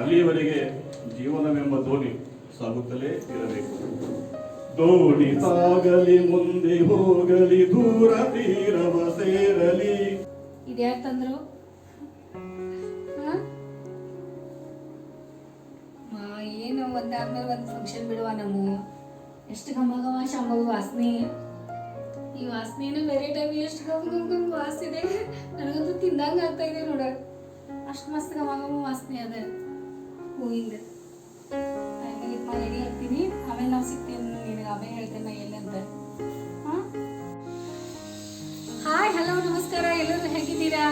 ಅಲ್ಲಿಯವರೆಗೆ ಜೀವನವೆಂಬ ದೋಣಿ ಸಾಗುತ್ತಲೇ ಇರಬೇಕು. ದೋಣಿ ಸಾಗಲಿ ಮುಂದೆ ಹೋಗಲಿ, ದೂರ ತೀರವ ಸೇರಲಿ. ಇದ್ಯಾರು ತಂದ್ರು ಏನು ಒಂದಾದ್ಮೇಲೆ ಒಂದು ಫಂಕ್ಷನ್ ಬಿಡುವ ನಮ್ಮ ಎಷ್ಟು ಘಮ ಶಂಭವಿ ವಾಸನೆ. ಈ ವಾಸನೆನೂ ಬೇರೆ ಟೈಮ್ ಎಷ್ಟು ಘಮ ಘಮ ಘಮ ವಾಸಿದೆ ನನಗಂತೂ ತಿಂದಂಗ ಆಗ್ತಾ ಇದೆ ನೋಡ. ಅಷ್ಟು ಮಸ್ತ್ ಘಮ ಘಮ ವಾಸನೆ ಅದ. ಹೂವಿಂದ ಆಮೇಲೆ ರೆಡಿ ಆಗ್ತೀನಿ ಆಮೇಲೆ ನಾವು ಸಿಗ್ತೀನಿ ನಿನಗೆ ಅವೇ ಹೇಳ್ತೇನೆ ನಾ ಎಲ್ಲಿ ಅಂತ. ಹಾಂ? ಹಾಯ್ ಹಲೋ ನಮಸ್ಕಾರ. ಎಲ್ಲರೂ ಹೇಗಿದ್ದೀರಾ?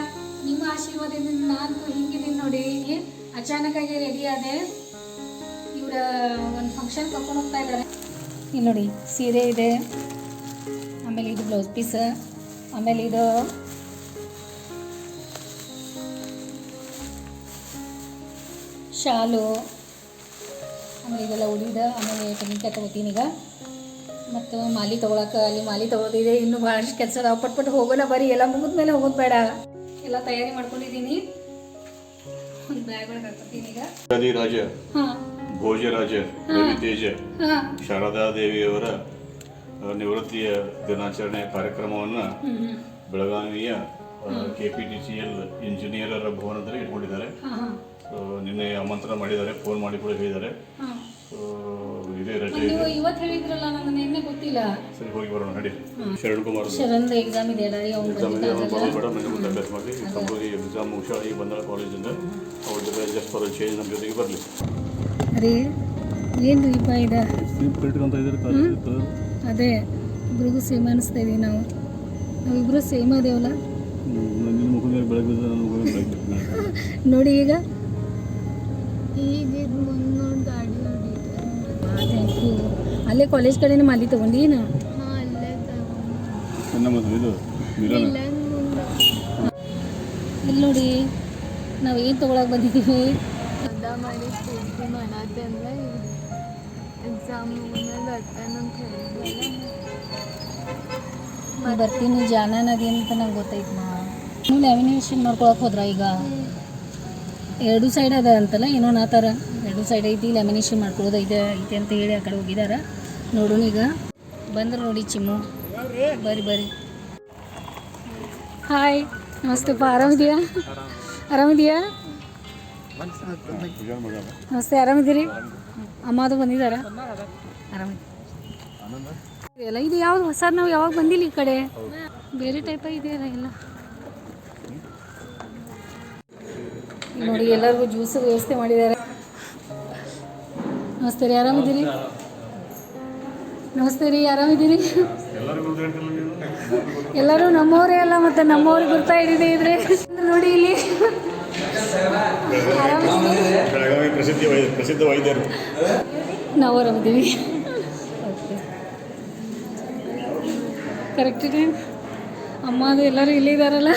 ನಿಮ್ಮ ಆಶೀರ್ವಾದದಿಂದ ನಾನು ಹಿಂಗಿದ್ದೀನಿ ನೋಡಿ. ಅಚಾನಕ್ ಆಗಿ ರೆಡಿ ಆದೆ. ಇವ್ರ ಒಂದು ಫಂಕ್ಷನ್ ಕರ್ಕೊಂಡು ಹೋಗ್ತಾ ಇದ್ದಾರೆ ಇಲ್ಲಿ ನೋಡಿ, ಸೀರೆ ಇದೆ. ಆಮೇಲೆ ಇದು ಬ್ಲೌಸ್ ಪೀಸ್ ಆಮೇಲೆ ಇದು ಶಾಲು ಆಮೇಲೆ ಇದೆಲ್ಲ ಉಳಿದ ಆಮೇಲೆ ತೆಂಗಿನಕಾಯಿ ತಗೋತೀನಿ ಈಗ. ಮತ್ತು ಮಾಲಿ ತೊಗೊಳಕ್ಕೆ ಅಲ್ಲಿ ಮಾಲಿ ತೊಗೊಳೋದಿದೆ ಇನ್ನೂ ಭಾಳಷ್ಟು ಕೆಲಸ ಅದಾವೆ. ಪಟ್ ಪಟ್ ಹೋಗೋಲ್ಲ ಬರೀ ಎಲ್ಲ ಮುಗಿದ್ಮೇಲೆ ಹೋಗೋದು ಬೇಡ. ಎಲ್ಲ ತಯಾರಿ ಮಾಡ್ಕೊಂಡಿದ್ದೀನಿ. ಒಂದು ಬ್ಯಾಗ್ ಒಳಗೆ ಹಾಕೋತೀನಿ ಈಗ. ರಾಜ ಭೋಜರಾಜ ರವಿತೇಜ ಶಾರದಾ ದೇವಿಯವರ ನಿವೃತ್ತಿಯ ದಿನಾಚರಣೆ ಕಾರ್ಯಕ್ರಮವನ್ನು ಬೆಳಗಾವಿಯ K P T C L ಇಂಜಿನಿಯರರ ಭವನದಲ್ಲಿ ಇಟ್ಕೊಂಡಿದ್ದಾರೆ. ನಿನ್ನೆ ಆಮಂತ್ರಣ ಮಾಡಿದ್ದಾರೆ ಫೋನ್ ಮಾಡಿ ಕೂಡ ಹೇಳಿದ್ದಾರೆ. ಇದೇ ನೀವು ಇವತ್ತು ಹೇಳಿದ್ರಲ್ಲ ನನಗೆ ನಿನ್ನೆ ಗೊತ್ತಿಲ್ಲ. ಸರಿ ಹೋಗಿ ಬರೋಣ ನಡಿ. ಶರಣ್ ಕುಮಾರ್ ಎಕ್ಸಾಮ್ ಇದೆ ಅಲ್ಲ ರೀ ಅವ್ನು ಎಕ್ಸಾಮ್ ಇದೆ ಅವ್ನು ಬರೋದು ಬೇಡ ಮನೆ ಮುಂದೆ ಅಭ್ಯಾಸ ಮಾಡಲಿ ಕಂಪ್ಲೀಟ್ ಎಕ್ಸಾಮ್ ಹುಷಾರಾಗಿ ಬಂದ ಕಾಲೇಜಿಂದ ಅವ್ರ ಜೊತೆ ಜಸ್ಟ್ ಫಾರ್ ಚೇಂಜ್ ನಮ್ಮ ಜೊತೆಗೆ ಬರಲಿ. ಅದೇ ಏನು ಇದೆ? ಕಾಲೇಜ್ ಅದೇ ಇಬ್ರಿಗೂ ಸೇಮ್ ಅನಿಸ್ತಾ ಇದೀವಿ ನಾವು. ನಾವಿಬ್ರು ಸೇಮ್ ಅದೇವಲ್ಲ? ಮುಖದ ಬೆಳಗ್ಗೆ ನೋಡಿ ಈಗ. ಥ್ಯಾಂಕ್ ಯು ಅಲ್ಲೇ ಕಾಲೇಜ್ ಕಡೆನೇ ಮಾಲಿ ತೊಗೊಂಡೀನ ಹಾಂ ಅಲ್ಲೇ ತಗೊಂಡು ನಮ್ಮ ಇದು ಮಿಲನ ಇಲ್ಲ ಮುಂದೆ ಇಲ್ಲಿ ನೋಡಿ ನಾವು ಏನು ತೊಗೊಳಕ್ಕೆ ಬಂದಿದ್ದೀವಿ ಅರ್ಧ ಮಾಡಿ ಪೂರ್ತಿ ಮಾಡತ್ತೆ ಅಂದ್ರೆ ಎಕ್ಸಾಮ್ ಮುಗಿದ್ಮೇಲೆ ಬರ್ತಾನೆ ಅಂತ ಹೇಳಿದ್ವಲ್ಲ ನಾ ಬರ್ತೀನಿ ಜಾನ ನದಿ ಅಂತ ನಂಗೆ ಗೊತ್ತೈತೆ ಮಾ. ನೀವು ಲ್ಯಾಮಿನೇಷನ್ ಮಾಡ್ಕೊಳಕ್ಕೆ ಹೋದ್ರ ಈಗ? ಎರಡು ಸೈಡ್ ಅದ ಅಂತಲ್ಲ, ಏನೋ ನಾತಾರ ಎರಡು ಸೈಡ್ ಐತಿ ಲ್ಯಾಮಿನೇಷನ್ ಮಾಡ್ಕೊಳ್ಳೋದು ಐತೆ ಐತೆ ಅಂತ ಹೇಳಿ ಆ ಕಡೆ ಹೋಗಿದಾರ. ನೋಡೋಣ ಈಗ. ಬಂದ್ರೆ ನೋಡಿ ಚಿಮ್ಮು. ಬರ್ರಿ ಬರ್ರಿ. ಹಾಯ್ ನಮಸ್ತೆಪ್ಪ ಆರಾಮಿದೆಯಾ? ಆರಾಮಿದೆಯಾ? ನಮಸ್ತೆ, ಆರಾಮಿದ್ದೀರಿ? ಅಮ್ಮದು ಬಂದಿದ್ದಾರಾ? ಆರಾಮಿದ್ದೀರಿ ಎಲ್ಲ ಇದು ಯಾವ್ದು ಹೊಸ ನಾವು ಯಾವಾಗ ಬಂದಿಲ್ಲ ಈ ಕಡೆ? ಬೇರೆ ಟೈಪ್ ಇದೆಯಲ್ಲ ಎಲ್ಲ. ನೋಡಿ, ಎಲ್ಲರಿಗೂ ಜ್ಯೂಸ್ ವ್ಯವಸ್ಥೆ ಮಾಡಿದ್ದಾರೆ. ನಮಸ್ತೆ ರೀ, ಆರಾಮಿದ್ದೀರಿ? ನಮಸ್ತೆ ರೀ, ಆರಾಮಿದ್ದೀರಿ? ಎಲ್ಲರೂ ನಮ್ಮವರೇ ಅಲ್ಲ, ಮತ್ತೆ ನಮ್ಮವ್ರಿಗೆ ಗುರ್ತಾ ಇದ್ದೀನಿ ಇದ್ರೆ. ನೋಡಿ ಇಲ್ಲಿ. ನಾವು ಆರಾಮಿದ್ದೀವಿ. ಕರೆಕ್ಟ್ ಟೈಮ್ ಅಮ್ಮ ಎಲ್ಲರೂ ಇಲ್ಲೇ ಇದ್ದಾರಲ್ಲ.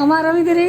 ಅಮ್ಮ ಆರಾಮಿದ್ದೀರಿ?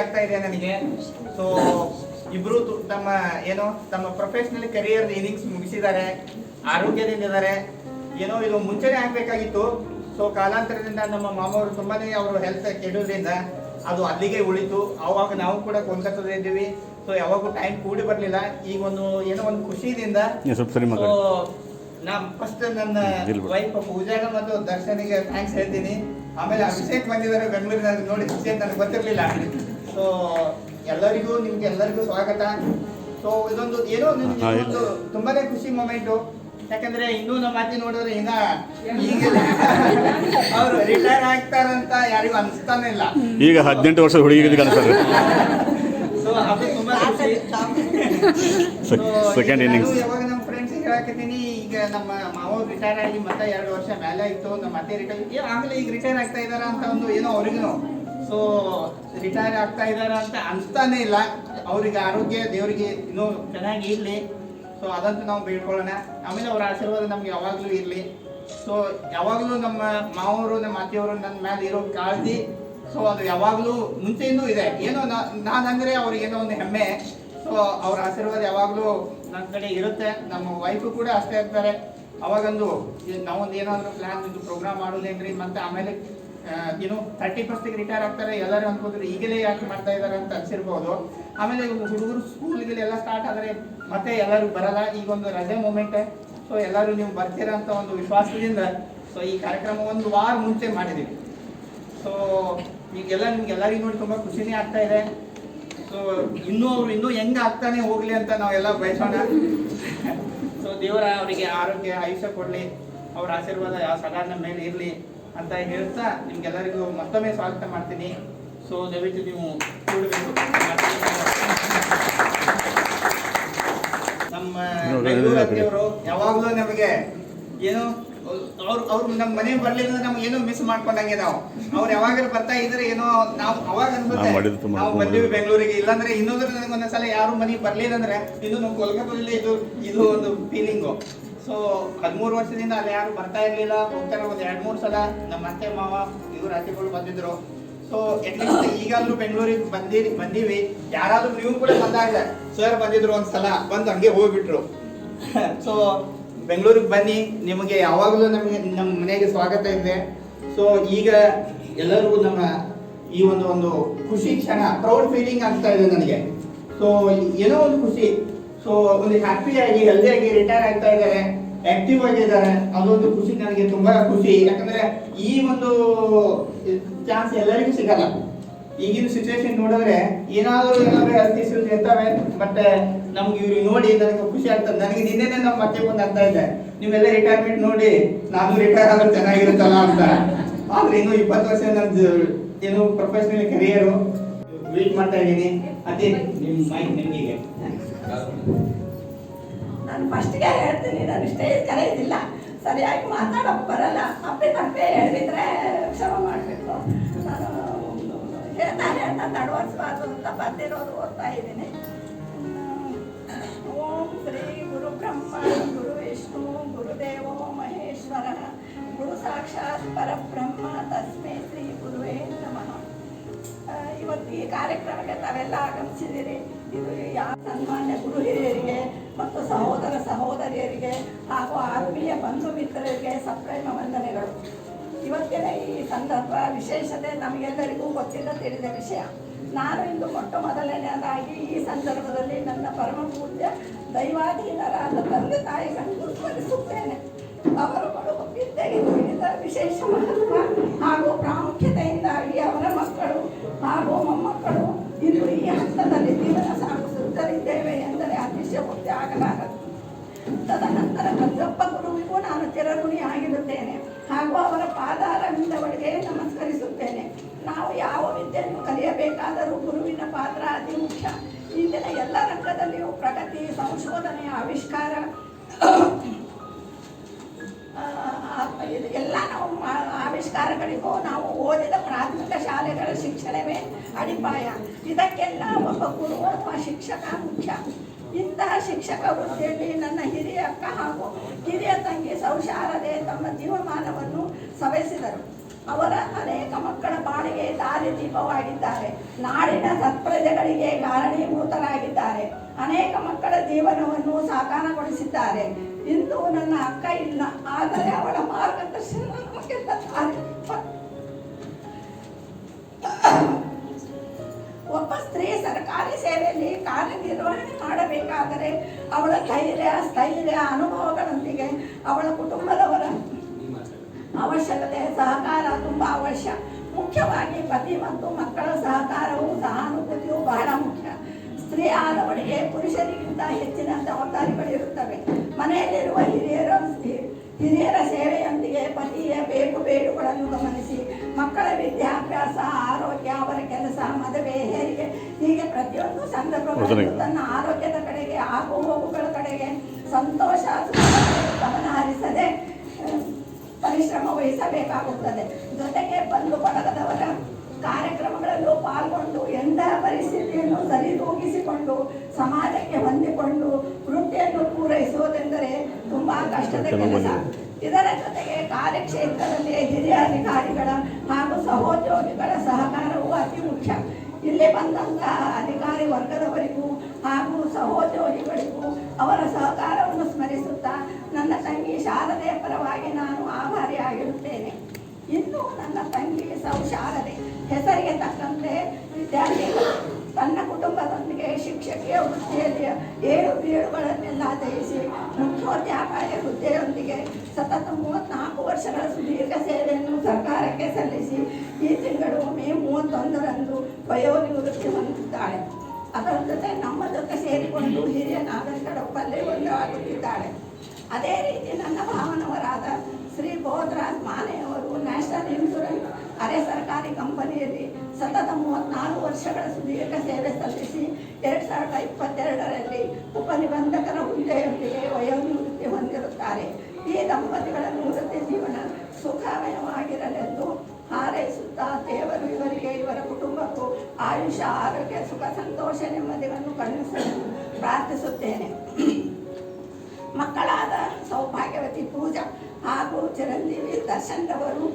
ಆಗ್ತಾ ಇದೆ ನನಗೆ. ಸೊ ಇಬ್ರು ತಮ್ಮ ಏನು ತಮ್ಮ ಪ್ರೊಫೆಷನಲ್ ಕೆರಿಯರ್ ಇನಿಂಗ್ಸ್ ಮುಗಿಸಿದ್ದಾರೆ. ಆರೋಗ್ಯದಿಂದ ಆರೋಗ್ಯದಿಂದಿದ್ದಾರೆ. ಏನೋ ಇದು ಮುಂಚೆನೆ ಆಗ್ಬೇಕಾಗಿತ್ತು. ಸೊ ಕಾಲಾಂತರದಿಂದ ನಮ್ಮ ಮಾಮವರು ತುಂಬಾನೇ ಅವರು ಹೆಲ್ತ್ ಕೆಡೋದ್ರಿಂದ ಅದು ಅಲ್ಲಿಗೆ ಉಳಿತು. ಅವಾಗ ನಾವು ಕೂಡ ಇದ್ದೀವಿ. ಸೊ ಯಾವಾಗೂ ಟೈಮ್ ಕೂಡಿ ಬರಲಿಲ್ಲ. ಈಗ ಒಂದು ಏನೋ ಒಂದು ಖುಷಿಯಿಂದ ಸೊ ನಾ ಫಸ್ಟ್ ನನ್ನ. ವೈಫ್ ಪೂಜಾಗ ಮತ್ತು ದರ್ಶನಿಗೆ ಥ್ಯಾಂಕ್ಸ್ ಹೇಳ್ತೀನಿ. ಆಮೇಲೆ ಅಭಿಷೇಕ್ ಬಂದಿದ್ದಾರೆ ಬೆಂಗಳೂರಿನಲ್ಲಿ ನೋಡಿ ಅಂತ ನನಗೆ ಗೊತ್ತಿರಲಿಲ್ಲ. ಸೊ ಎಲ್ಲರಿಗೂ ನಿಮ್ಗೆ ಎಲ್ಲರಿಗೂ ಸ್ವಾಗತ. ಸೊ ಇದೊಂದು ಏನೋ ಒಂದು ತುಂಬಾನೇ ಖುಷಿ ಮೊಮೆಂಟು ಯಾಕಂದ್ರೆ ಇನ್ನೂ ನಮ್ಮ ಮಾತಿ ನೋಡಿದ್ರೆ ಇನ್ನ ಈಗ ಅವ್ರು ರಿಟೈರ್ ಆಗ್ತಾರಂತ ಯಾರಿಗೂ ಅನಿಸ್ತಾನೆ ಇಲ್ಲ. ಈಗ ಹದಿನೆಂಟು ವರ್ಷ ಹುಡುಗಿ ಸೊ ಅದು ತುಂಬಾ second innings. ಯಾವಾಗ ನಮ್ಮ ಫ್ರೆಂಡ್ಸ್ ಹೇಳಕತ್ತೀನಿ ಈಗ ನಮ್ಮ ಮಾವ ರಿಟೈರ್ ಆಗಿ ಮತ್ತೆ ಎರಡು ವರ್ಷ ಮೇಲೆ ಇತ್ತು ನಮ್ಮ ಅತ್ತೆ ರಿಟೈರ್ ಆಗಲೇ ಈಗ ರಿಟೈರ್ ಆಗ್ತಾ ಇದಾರ ಅಂತ ಒಂದು ಏನೋ ಅವ್ರಿಗೂ ಸೊ ರಿಟೈರ್ ಆಗ್ತಾ ಇದಾರ ಅಂತ ಅನ್ಸ್ತಾನೆ ಇಲ್ಲ. ಅವ್ರಿಗೆ ಆರೋಗ್ಯ, ದೇವರಿಗೆ ಇನ್ನೂ ಚೆನ್ನಾಗಿ ಇರಲಿ. ಸೊ ಅದಂತೂ ನಾವು ಬೇಡ್ಕೊಳ್ಳೋಣ. ಆಮೇಲೆ ಅವ್ರ ಆಶೀರ್ವಾದ ನಮ್ಗೆ ಯಾವಾಗಲೂ ಇರಲಿ. ಸೊ ಯಾವಾಗಲೂ ನಮ್ಮ ಮಾವರು, ನಮ್ಮ ಅತ್ತೆಯವರು ನನ್ನ ಮೇಲೆ ಇರೋ ಕಾಳಜಿ ಸೊ ಅದು ಯಾವಾಗಲೂ ಮುಂಚೆಯಿಂದ ಇದೆ. ಏನೋ ನಾನಂದ್ರೆ ಅವ್ರಿಗೆ ಏನೋ ಒಂದು ಹೆಮ್ಮೆ. ಸೊ ಅವ್ರ ಆಶೀರ್ವಾದ ಯಾವಾಗಲೂ ನನ್ನ ಕಡೆ ಇರುತ್ತೆ. ನಮ್ಮ ವೈಫು ಕೂಡ ಅಷ್ಟೇ ಇರ್ತಾರೆ ಅವಾಗಂದು ನಾವೊಂದು ಏನಾದರೂ ಪ್ಲಾನ್ ಒಂದು ಪ್ರೋಗ್ರಾಮ್ ಮಾಡೋದೇನ್ರಿ? ಮತ್ತೆ ಆಮೇಲೆ ಏನು ತರ್ಟಿ ಫಸ್ಟಿಗೆ ರಿಟೈರ್ ಆಗ್ತಾರೆ, ಎಲ್ಲರೂ ಅನ್ಕೋದ್ರು ಈಗಲೇ ಯಾಕೆ ಮಾಡ್ತಾ ಇದ್ದಾರೆ ಅಂತ ಅನ್ಸಿರ್ಬೋದು. ಆಮೇಲೆ ಹುಡುಗರು ಸ್ಕೂಲ್ಗೆ ಎಲ್ಲ ಸ್ಟಾರ್ಟ್ ಆದರೆ ಮತ್ತೆ ಎಲ್ಲರೂ ಬರಲ್ಲ, ಈಗ ಒಂದು ರಜೆ ಮೂಮೆಂಟ್ ಸೊ ಎಲ್ಲರೂ ನೀವು ಬರ್ತೀರಾ ಅಂತ ಒಂದು ವಿಶ್ವಾಸದಿಂದ ಸೊ ಈ ಕಾರ್ಯಕ್ರಮ ಒಂದು ವಾರ ಮುಂಚೆ ಮಾಡಿದ್ದೀವಿ ಸೊ ಈಗೆಲ್ಲ ನಿಮ್ಗೆ ಎಲ್ಲರಿಗೂ ನೋಡಿ ತುಂಬ ಖುಷಿನೇ ಆಗ್ತಾ ಇದೆ. ಸೊ ಇನ್ನೂ ಅವರು ಇನ್ನೂ ಹೆಂಗೆ ಆಗ್ತಾನೆ ಹೋಗ್ಲಿ ಅಂತ ನಾವೆಲ್ಲ ಬಯಸೋಣ. ಸೊ ದೇವರ ಅವರಿಗೆ ಆರೋಗ್ಯ, ಆಯುಷ್ಯ ಕೊಡಲಿ. ಅವ್ರ ಆಶೀರ್ವಾದ ಯಾವ ಸದಾ ನಮ್ಮ ಮೇಲೆ ಇರಲಿ. ಅಂತ ಹೇಳ್ತಾ ನಿಮ್ಗೆಲ್ಲರಿಗೂ ಮತ್ತೊಮ್ಮೆ ಸ್ವಾಗತ ಮಾಡ್ತೀನಿ. ಸೊ ದಯವಿಟ್ಟು ನೀವು ಕೂಡಬೇಕು. ನಮ್ಮ ಬೆಂಗಳೂರು ಯಾವಾಗಲೂ ನಮಗೆ ಏನು ಅವ್ರು ಅವ್ರು ನಮ್ಮ ಮನೆ ಬರ್ಲಿಲ್ಲ ಅಂದ್ರೆ ನಮ್ಗೆ ಏನೋ ಮಿಸ್ ಮಾಡ್ಕೊಂಡಂಗೆ ನಾವು. ಅವ್ರು ಯಾವಾಗಲೂ ಬರ್ತಾ ಇದ್ರೆ ಏನೋ ನಾವು ಅವಾಗ ಅನ್ಸುತ್ತೆ. ತುಂಬಾ ನಾವು ಬಂದೀವಿ ಬೆಂಗಳೂರಿಗೆ. ಇಲ್ಲಾಂದ್ರೆ ಇನ್ನೊಂದ್ರೆ ನನಗೆ ಒಂದೊಂದ್ಸಲ ಯಾರು ಮನೆಗೆ ಬರ್ಲಿಲ್ಲ ಅಂದ್ರೆ ಇದು ನಮ್ಮ ಕೋಲ್ಕತ್ತಾದಲ್ಲಿ ಇದು ಇದು ಒಂದು ಫೀಲಿಂಗು ಸೊ ಹದಿಮೂರು ವರ್ಷದಿಂದ ಅಲ್ಲಿ ಯಾರು ಬರ್ತಾ ಇರಲಿಲ್ಲ, ಹೋಗ್ತಾರೆ ಒಂದು ಎರಡು ಮೂರು ಸಲ. ನಮ್ಮ ಅತ್ತೆ, ಮಾವ, ಇವ್ರ ಅತ್ತೆಗಳು ಬಂದಿದ್ರು. ಸೊ ಅಟ್ಲೀಸ್ಟ್ ಈಗಾದ್ರೂ ಬೆಂಗಳೂರಿಗೆ ಬಂದಿರಿ ಬಂದೀವಿ. ಯಾರಾದ್ರೂ ನೀವು ಕೂಡ ಬಂದಾಗ ಸರ್ ಬಂದಿದ್ರು ಒಂದ್ಸಲ ಬಂದು ಹಂಗೆ ಹೋಗ್ಬಿಟ್ರು. ಸೊ ಬೆಂಗಳೂರಿಗೆ ಬನ್ನಿ. ನಿಮಗೆ ಯಾವಾಗಲೂ ನಮಗೆ ನಮ್ಮ ಮನೆಗೆ ಸ್ವಾಗತ ಇದೆ. ಸೊ ಈಗ ಎಲ್ಲರಿಗೂ ನಮ್ಮ ಈ ಒಂದು ಒಂದು ಖುಷಿ ಕ್ಷಣ ಪ್ರೌಡ್ ಫೀಲಿಂಗ್ ಆಗ್ತಾ ಇದೆ ನನಗೆ. ಸೊ ಏನೋ ಒಂದು ಖುಷಿ. ಸೊ ಒಂದು ಹ್ಯಾಪಿಯಾಗಿ ಹೆಲ್ದಿಯಾಗಿ ರಿಟೈರ್ ಆಗ್ತಾ ಇದ್ದಾರೆ ಆಕ್ಟಿವ್ ಆಗಿದ್ದಾರೆ ಅದೊಂದು ಖುಷಿ, ನನಗೆ ತುಂಬಾ ಖುಷಿ. ಯಾಕಂದ್ರೆ ಈ ಒಂದು ಚಾನ್ಸ್ ಎಲ್ಲರಿಗೂ ಸಿಗಲ್ಲ. ಈಗಿನ ಸಿಚುವೇಶನ್ ನೋಡಿದ್ರೆ ಏನಾದರೂ ಏನಾದ್ರೂ ಹೆಲ್ತ್ ಇಶ್ಯೂಸ್ ಇರ್ತವೆ, ಮತ್ತೆ ನಮ್ಗೆ ಇವ್ರಿಗೆ ನೋಡಿ ನನಗೆ ಖುಷಿ ಆಗ್ತದೆ. ನನಗೆ ನಿನ್ನೆನೆ ನಮ್ಮ ಮತ್ತೆ ಒಂದು ಆಗ್ತಾ ಇದೆ ನೀವೆಲ್ಲ ರಿಟೈರ್ಮೆಂಟ್ ನೋಡಿ, ನಾನು ರಿಟೈರ್ ಆದ್ರೆ ಚೆನ್ನಾಗಿರುತ್ತಲ್ಲ ಅಂತ. ಆದ್ರೆ ಇನ್ನು ಇಪ್ಪತ್ತು ವರ್ಷ ನನ್ನ ಏನು ಪ್ರೊಫೆಷನಲ್ ಕೆರಿಯರು ವೇಟ್ ಮಾಡ್ತಾ ಇದ್ದೀನಿ. ಅದೇ ನಿಮ್ಮ ಮೈಕ್ ನಿಮಗೆ ನಾನು ಫಸ್ಟ್ಗೆ ಹೇಳ್ತೀನಿ, ನಾನು ಸ್ಟೇಜ್ ಕರೆಯೋದಿಲ್ಲ ಸರಿಯಾಗಿ ಮಾತಾಡೋಕೆ ಬರಲ್ಲ. ಅಪ್ಪಿ ತಪ್ಪೆ ಹೇಳಿದ್ರೆ ಕ್ಷಮ ಮಾಡಬೇಕು. ನಾನು ಹೇಳ್ತಾ ಹೇಳ್ತಾ ತಡವರ್ಸ್ಬಾರ್ದು ಅಂತ ಬಂದಿರೋದು ಓದ್ತಾ ಇದ್ದೀನಿ. ಓಂ ಶ್ರೀ ಗುರು ಬ್ರಹ್ಮ, ಗುರು ವಿಷ್ಣು, ಗುರುದೇವೋ ಮಹೇಶ್ವರ. ಗುರು ಸಾಕ್ಷಾತ್ ಪರಬ್ರಹ್ಮ, ತಸ್ಮೈ ಶ್ರೀ ಗುರುವೇ ನಮಃ. ಇವತ್ತು ಈ ಕಾರ್ಯಕ್ರಮಕ್ಕೆ ತಾವೆಲ್ಲ ಆಗಮಿಸಿದ್ದೀರಿ. ಇದು ಯಾವ ಸನ್ಮಾನ್ಯ ಗುರು ಹಿರಿಯರಿಗೆ ಮತ್ತು ಸಹೋದರ ಸಹೋದರಿಯರಿಗೆ ಹಾಗೂ ಆತ್ಮೀಯ ಬಂಧು ಮಿತ್ರರಿಗೆ ಸಪ್ರೇಮ ವಂದನೆಗಳು. ಇವತ್ತಿನ ಈ ಸಂದರ್ಭ ವಿಶೇಷತೆ ನಮಗೆಲ್ಲರಿಗೂ ಗೊತ್ತಿಲ್ಲ ತಿಳಿದ ವಿಷಯ. ನಾನು ಇಂದು ಮೊಟ್ಟ ಮೊದಲನೆಯದಾಗಿ ಈ ಸಂದರ್ಭದಲ್ಲಿ ನನ್ನ ಪರಮ ಪೂಜ್ಯ ದೈವಾಧೀನರಾದ ತಂದೆ ತಾಯಿಗಳನ್ನು ಸ್ಮರಿಸುತ್ತೇನೆ. ಅವರು ವಿದ್ಯೆಗೆ ವಿಶೇಷ ಮಹತ್ವ ಹಾಗೂ ಪ್ರಾಮುಖ್ಯತೆಯಿಂದಾಗಿ ಅವರ ಮಕ್ಕಳು ಹಾಗೂ ಮೊಮ್ಮಕ್ಕಳು ಇಂದು ಈ ಹಂತದಲ್ಲಿ ಜೀವನ ಸಾಗಿಸುತ್ತಲಿದ್ದೇವೆ ಎಂದರೆ ಅತಿಶಯೋಕ್ತಿ ಆಗಲಾರದು ತದನಂತರ ಭದ್ರಪ್ಪ ಗುರುವಿಗೂ ನಾನು ಚಿರಋಣಿ ಆಗಿರುತ್ತೇನೆ. ಹಾಗೂ ಅವರ ಪಾದಾರವಿಂದವರಿಗೆ ನಮಸ್ಕರಿಸುತ್ತೇನೆ. ನಾವು ಯಾವ ವಿದ್ಯೆಯನ್ನು ಕಲಿಯಬೇಕಾದರೂ ಗುರುವಿನ ಪಾತ್ರ ಅತಿ ಮುಖ್ಯ. ಇಂದಿನ ಎಲ್ಲ ರಂಗದಲ್ಲಿಯೂ ಪ್ರಗತಿ, ಸಂಶೋಧನೆ, ಆವಿಷ್ಕಾರ ಎಲ್ಲ ನಾವು ಆವಿಷ್ಕಾರಗಳಿಗೂ ನಾವು ಓದಿದ ಪ್ರಾಥಮಿಕ ಶಾಲೆಗಳ ಶಿಕ್ಷಣವೇ ಅಡಿಪಾಯ. ಇದಕ್ಕೆಲ್ಲ ಒಬ್ಬ ಗುರು ಅಥವಾ ಶಿಕ್ಷಕ ಮುಖ್ಯ. ಇಂತಹ ಶಿಕ್ಷಕ ಹುದ್ದೆಯಲ್ಲಿ ನನ್ನ ಹಿರಿಯ ಅಕ್ಕ ಹಾಗೂ ಹಿರಿಯ ತಂಗಿ ಸೌಶಾರದೆ ತಮ್ಮ ಜೀವಮಾನವನ್ನು ಸವೆಸಿದರು. ಅವರ ಅನೇಕ ಮಕ್ಕಳ ಬಾಳಿಗೆ ದಾರಿ ದೀಪವಾಗಿದ್ದಾರೆ. ನಾಡಿನ ಸತ್ಪ್ರಜೆಗಳಿಗೆ ಕಾರಣೀಭೂತರಾಗಿದ್ದಾರೆ ಅನೇಕ ಮಕ್ಕಳ ಜೀವನವನ್ನು ಸಾಕಾರಗೊಳಿಸಿದ್ದಾರೆ. ಇಂದು ನನ್ನ ಅಕ್ಕ ಇಲ್ಲ. ಆದರೆ ಅವಳ ಮಾರ್ಗದರ್ಶನ ಮಾಡಬೇಕಾದರೆ ಅವಳ ಧೈರ್ಯ ಸ್ಥೈರ್ಯ ಅನುಭವಗಳೊಂದಿಗೆ ಅವಳ ಕುಟುಂಬದವರ ಅವಶ್ಯಕತೆ, ಸಹಕಾರ ತುಂಬ ಅವಶ್ಯ. ಮುಖ್ಯವಾಗಿ ಪತಿ ಮತ್ತು ಮಕ್ಕಳ ಸಹಕಾರವು ಸಹಾನುಭೂತಿಯು ಬಹಳ ಮುಖ್ಯ. ಸ್ತ್ರೀ ಆದವಳಿಗೆ ಪುರುಷರಿಗಿಂತ ಹೆಚ್ಚಿನ ಜವಾಬ್ದಾರಿಗಳಿರುತ್ತವೆ ಮನೆಯಲ್ಲಿರುವ ಹಿರಿಯರ ಹಿರಿಯರ ಸೇವೆಯೊಂದಿಗೆ ಪತಿಯ ಬೇಕು ಬೇಡುಗಳನ್ನು ಗಮನಿಸಿ, ಮಕ್ಕಳ ವಿದ್ಯಾಭ್ಯಾಸ, ಆರೋಗ್ಯ, ಅವರ ಕೆಲಸ, ಮದುವೆ, ಹೆರಿಗೆ ಹೀಗೆ ಪ್ರತಿಯೊಂದು ಸಂದರ್ಭಗಳಲ್ಲಿ ತನ್ನ ಆರೋಗ್ಯದ ಕಡೆಗೆ ಆಗು ಹೋಗುಗಳ ಕಡೆಗೆ ಸಂತೋಷ ಗಮನ ಹರಿಸದೆ ಪರಿಶ್ರಮ ವಹಿಸಬೇಕಾಗುತ್ತದೆ. ಜೊತೆಗೆ ಬಂಧು ಬಳಗದವರ ಕಾರ್ಯಕ್ರಮಗಳಲ್ಲೂ ಪಾಲ್ಗೊಂಡು ಎಂತಹ ಪರಿಸ್ಥಿತಿಯನ್ನು ಸರಿದೂಗಿಸಿಕೊಂಡು ಸಮಾಜಕ್ಕೆ ಹೊಂದಿಕೊಂಡು ವೃತ್ತಿಯನ್ನು ಪೂರೈಸುವುದೆಂದರೆ ತುಂಬಾ ಕಷ್ಟದ ಕೆಲಸ. ಇದರ ಜೊತೆಗೆ ಕಾರ್ಯಕ್ಷೇತ್ರದಲ್ಲಿ ಹಿರಿಯ ಅಧಿಕಾರಿಗಳ ಹಾಗೂ ಸಹೋದ್ಯೋಗಿಗಳ ಸಹಕಾರವು ಅತಿ ಮುಖ್ಯ. ಇಲ್ಲಿ ಬಂದಂತಹ ಅಧಿಕಾರಿ ವರ್ಗದವರಿಗೂ ಹಾಗೂ ಸಹೋದ್ಯೋಗಿಗಳಿಗೂ ಅವರ ಸಹಕಾರವನ್ನು ಸ್ಮರಿಸುತ್ತಾ ನನ್ನ ತಂಗಿ ಶಾರದೆಯ ಪರವಾಗಿ ನಾನು ಆಭಾರಿಯಾಗಿರುತ್ತೇನೆ. ಇನ್ನು ನನ್ನ ತಂಗಿ ಸೌ ಶಾರದೆ ಹೆಸರಿಗೆ ತಕ್ಕಂತೆ ವಿದ್ಯಾರ್ಥಿಗಳು ತನ್ನ ಕುಟುಂಬದೊಂದಿಗೆ ಶಿಕ್ಷಕಿಯ ವೃತ್ತಿಯಲ್ಲಿ ಏಳು ಬೀಳುಗಳನ್ನೆಲ್ಲ ಜಯಿಸಿ ಮುಖ್ಯೋಧ್ಯಾಪಕ ಹುದ್ದೆಯೊಂದಿಗೆ ಸತತ ಮೂವತ್ನಾಲ್ಕು ವರ್ಷಗಳ ಸುದೀರ್ಘ ಸೇವೆಯನ್ನು ಸರ್ಕಾರಕ್ಕೆ ಸಲ್ಲಿಸಿ ಈ ತಿಂಗಳು ಮೇ ಮೂವತ್ತೊಂದರಂದು ವಯೋನಿವೃತ್ತಿ ಹೊಂದಿದ್ದಾಳೆ. ಅದರ ಜೊತೆ ನಮ್ಮ ಜೊತೆ ಸೇರಿಕೊಂಡು ಹಿರಿಯ ನಾಗರಿಕರ ಪಲ್ಲೆ ಒಂದಾಗುತ್ತಿದ್ದಾಳೆ ಅದೇ ರೀತಿ ನನ್ನ ಭಾವನವರಾದ ಶ್ರೀ ಬೋಧರಾಜ್ ಮಾನೆಯವರು ನ್ಯಾಷನಲ್ ಇನ್ಶೂರೆನ್ಸ್ ಅರೆ ಸರ್ಕಾರಿ ಕಂಪನಿಯಲ್ಲಿ ಸತತ ಮೂವತ್ನಾಲ್ಕು ವರ್ಷಗಳ ಸುದೀರ್ಘ ಸೇವೆ ಸಲ್ಲಿಸಿ ಎರಡು ಸಾವಿರದ ಇಪ್ಪತ್ತೆರಡರಲ್ಲಿ ಉಪನಿಬಂಧಕರ ಹುದ್ದೆಯೊಂದಿಗೆ ವಯೋನಿವೃತ್ತಿ ಹೊಂದಿರುತ್ತಾರೆ. ಈ ದಂಪತಿಗಳ ನಿವೃತ್ತಿ ಜೀವನ ಸುಖಮಯವಾಗಿರಲೆಂದು ಹಾರೈಸುತ್ತಾ ದೇವರು ಇವರಿಗೆ ಇವರ ಕುಟುಂಬಕ್ಕೂ ಆಯುಷ್ಯ, ಆರೋಗ್ಯ, ಸುಖ, ಸಂತೋಷ ನೆಮ್ಮದಿಗಳನ್ನು ಕರುಣಿಸಲು ಪ್ರಾರ್ಥಿಸುತ್ತೇನೆ. ಮಕ್ಕಳಾದ ಸೌಭಾಗ್ಯವತಿ ಪೂಜಾ ಹಾಗೂ ಚಿರಂಜೀವಿ ದರ್ಶನ್ ರವರು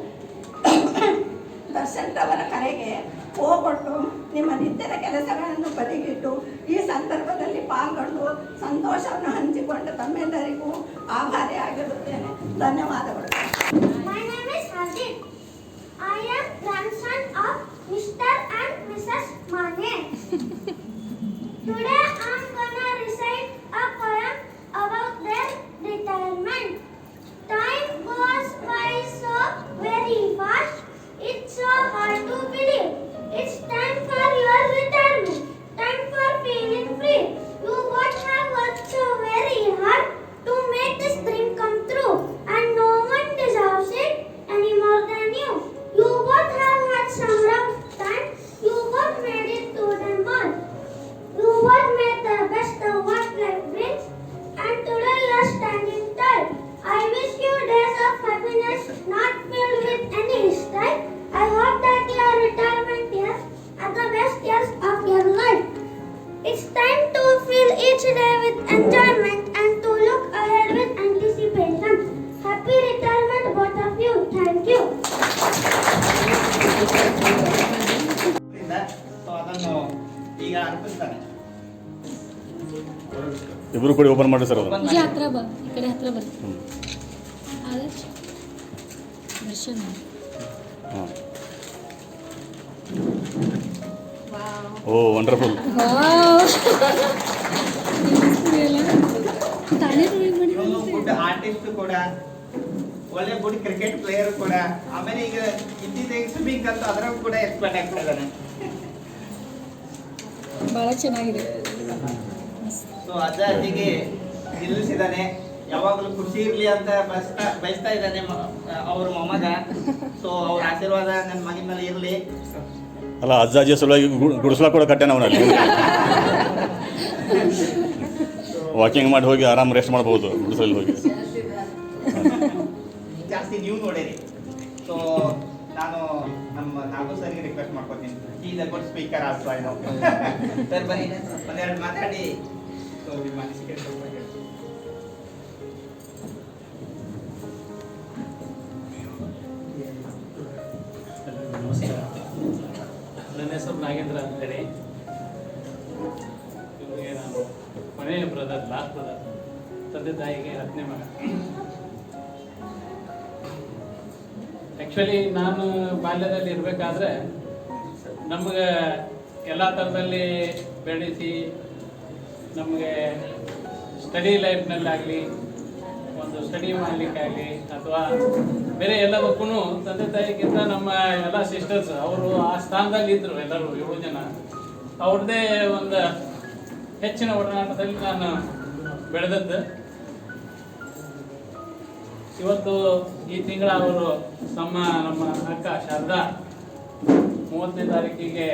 ದರ್ಶನ್ ರವರ ಕರೆಗೆ ಹೋಗೊಂಡು ನಿಮ್ಮ ನಿತ್ಯದ ಕೆಲಸಗಳನ್ನು ಬದಿಗಿಟ್ಟು ಈ ಸಂದರ್ಭದಲ್ಲಿ ಪಾಲ್ಗೊಂಡು ಸಂತೋಷವನ್ನು ಹಂಚಿಕೊಂಡು ತಮ್ಮೆಲ್ಲರಿಗೂ ಆಭಾರಿಯಾಗಿರುತ್ತೇನೆ ಧನ್ಯವಾದಗಳು. Time. It's so hard to believe. Darshan oh wonderful artist ಕೂಡ. ಒಳ್ಳೆ ಗುಡ್ ಕ್ರಿಕೆಟ್ ಪ್ಲೇಯರ್ ಕೂಡ. ಆಮೇಲೆ ಈಗ ಇದ್ದಿದ್ದ ಸ್ವಿಮ್ಮಿಂಗ್ ಅಂತ ಅದ್ರಾಗ ಕೂಡ ಎಕ್ಸ್ಪರ್ಟ್ ಆಗ್ತಾ ಇದ್ದಾನೆ. ಬಹಳ ಚೆನ್ನಾಗಿದೆ. ಸೊ ಅಜ್ಜ ಅಜ್ಜಿಗೆ ನಿಲ್ಲಿಸಿದಾನೆ ಯಾವಾಗಲೂ ಖುಷಿ ಇರಲಿ ಅಂತ ಬಯಸ್ತಾ ಬಯಸ್ತಾ ಇದ್ದಾನೆ ಅವ್ರ ಮೊಮ್ಮಗ. ಸೊ ಅವ್ರ ಆಶೀರ್ವಾದ ನನ್ನ ಮಗನ ಮೇಲೆ ಇರಲಿ. ಅಲ್ಲ ಅಜ್ಜ ಅಜ್ಜ ಸಲುವಾಗಿ ಗುಡಿಸ್ಲ ಕೂಡ ಕಟ್ಟಾನ ಅವನಲ್ಲಿ ವಾಕಿಂಗ್ ಮಾಡಿ ಹೋಗಿ ಆರಾಮ್ ರೆಸ್ಟ್ ಮಾಡ್ಬೋದು ಗುಡಿಸಲಲ್ಲಿ ಹೋಗಿ. ಜಾಸ್ತಿ ನೀವು ನೋಡಿರಿ. ಸೊ ನಾನು ನಮ್ಮ ನಾಲ್ಕು ಸರ್ಗೆ ರಿಕ್ವೆಸ್ಟ್ ಮಾಡ್ಕೊತೀನಿ. Is a good speaker also I know sir ಬನ್ನಿ. ಒಂದೆರಡು ಮಾತಾಡಿ. ಸೊ ನಿಮ್ಮ ಅನಿಸಿಕೆ ನಾಗೇಂದ್ರ ಅಂತೇಳಿ ಇವರಿಗೆ ನಾನು ಕೊನೆಯ ಬ್ರದರ್ ಲಾಸ್ಟ್ ಬ್ರದರ್ ತಂದೆ ತಾಯಿಗೆ ಹತ್ತನೇ ಮಗ. ಆ್ಯಕ್ಚುಲಿ ನಾನು ಬಾಲ್ಯದಲ್ಲಿ ಇರಬೇಕಾದ್ರೆ ನಮಗೆ ಎಲ್ಲ ಥರದಲ್ಲಿ ಬೆಳೆಸಿ, ನಮಗೆ ಸ್ಟಡಿ ಲೈಫ್ನಲ್ಲಾಗಲಿ ಒಂದು ಸ್ಟಡಿ ಮಾಡಲಿಕ್ಕಾಗಲಿ, ಅಥವಾ ಬೇರೆ ಎಲ್ಲದಕ್ಕೂ ತಂದೆ ತಾಯಿಗಿಂತ ನಮ್ಮ ಎಲ್ಲ ಸಿಸ್ಟರ್ಸ್ ಅವರು ಆ ಸ್ಥಾನದಲ್ಲಿ ಇದ್ದರು ಎಲ್ಲರೂ ಏಳು ಜನ. ಅವ್ರದ್ದೇ ಒಂದು ಹೆಚ್ಚಿನ ಒಡನಾಟದಲ್ಲಿ ನಾನು ಬೆಳೆದದ್ದು. ಇವತ್ತು ಈ ತಿಂಗಳ ಅವರು ನಮ್ಮ ನಮ್ಮ ಅಕ್ಕ ಶಾರದಾ ಮೂವತ್ತನೇ ತಾರೀಕಿಗೆ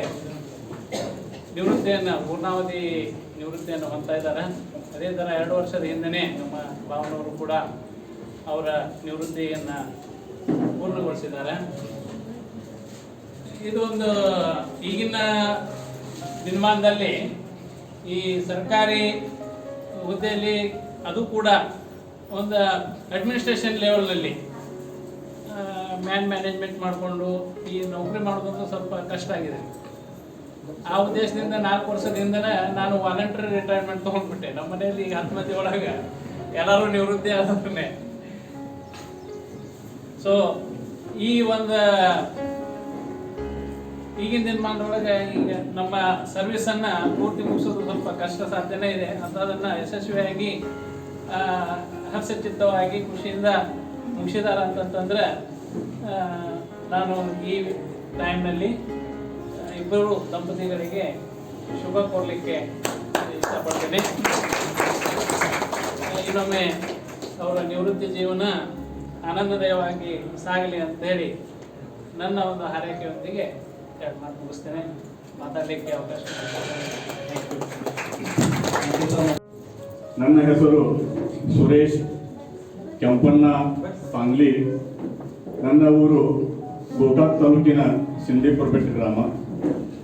ನಿವೃತ್ತಿಯನ್ನು, ಪೂರ್ಣಾವಧಿ ನಿವೃತ್ತಿಯನ್ನು ಹೊಂದ್ತಾ ಇದ್ದಾರೆ. ಅದೇ ಥರ ಎರಡು ವರ್ಷದ ಹಿಂದೆಯೇ ನಮ್ಮ ಭಾವನವರು ಕೂಡ ಅವರ ನಿವೃತ್ತಿಯನ್ನು ಪೂರ್ಣಗೊಳಿಸಿದ್ದಾರೆ. ಇದೊಂದು ಈಗಿನ ದಿನಮಾನದಲ್ಲಿ ಈ ಸರ್ಕಾರಿ ಹುದ್ದೆಯಲ್ಲಿ ಅದು ಕೂಡ ಒಂದು ಅಡ್ಮಿನಿಸ್ಟ್ರೇಷನ್ ಲೆವೆಲ್ನಲ್ಲಿ ಮ್ಯಾನ್ ಮ್ಯಾನೇಜ್ಮೆಂಟ್ ಮಾಡಿಕೊಂಡು ಈ ನೌಕರಿ ಮಾಡೋದಂತೂ ಸ್ವಲ್ಪ ಕಷ್ಟ ಆಗಿದೆ. ಆ ಉದ್ದೇಶದಿಂದ ನಾಲ್ಕು ವರ್ಷದಿಂದನೇ ನಾನು ವಾಲಂಟರಿ ರಿಟೈರ್ಮೆಂಟ್ ತೊಗೊಂಡ್ಬಿಟ್ಟೆ. ನಮ್ಮ ಮನೆಯಲ್ಲಿ ಈಗ ಆತ್ಮಹತ್ಯೆ ಒಳಗೆ ಎಲ್ಲರೂ ನಿವೃತ್ತಿ ಆದ್ರೆ ಸೊ ಈ ಒಂದು ಈಗಿನ ದಿನಮಾನದೊಳಗೆ ಈಗ ನಮ್ಮ ಸರ್ವಿಸನ್ನು ಪೂರ್ತಿ ಮುಗಿಸೋದು ಸ್ವಲ್ಪ ಕಷ್ಟ ಸಾಧ್ಯನೇ ಇದೆ. ಅಂಥದನ್ನು ಯಶಸ್ವಿಯಾಗಿ ಹರ್ಷಚಿತ್ತವಾಗಿ, ಖುಷಿಯಿಂದ ಮುಗಿಸಿದಾರ ಅಂತಂತಂದ್ರೆ ನಾನು ಈ ಟೈಮ್ನಲ್ಲಿ ಇಬ್ಬರು ದಂಪತಿಗಳಿಗೆ ಶುಭ ಕೋರಲಿಕ್ಕೆ ಇಷ್ಟಪಡ್ತೀನಿ. ಇನ್ನೊಮ್ಮೆ ಅವರ ನಿವೃತ್ತಿ ಜೀವನ ಆನಂದಮಯವಾಗಿ ಸಾಗಲಿ ಅಂತ ಹೇಳಿ ನನ್ನ ಒಂದು ಹಾರೈಕೆಯೊಂದಿಗೆ ಎರಡು ಮಾತು ಮುಗಿಸ್ತೇನೆ. ಮಾತಾಡಲಿಕ್ಕೆ ಅವಕಾಶ. ನನ್ನ ಹೆಸರು ಸುರೇಶ್ ಕೆಂಪಣ್ಣ ಪಾಂಗ್ಲಿ ನನ್ನ ಊರು ಗೋಕಾಕ್ ತಾಲೂಕಿನ ಸಿಂಧೇಪುರ ಬೆಟ್ಟ ಗ್ರಾಮ.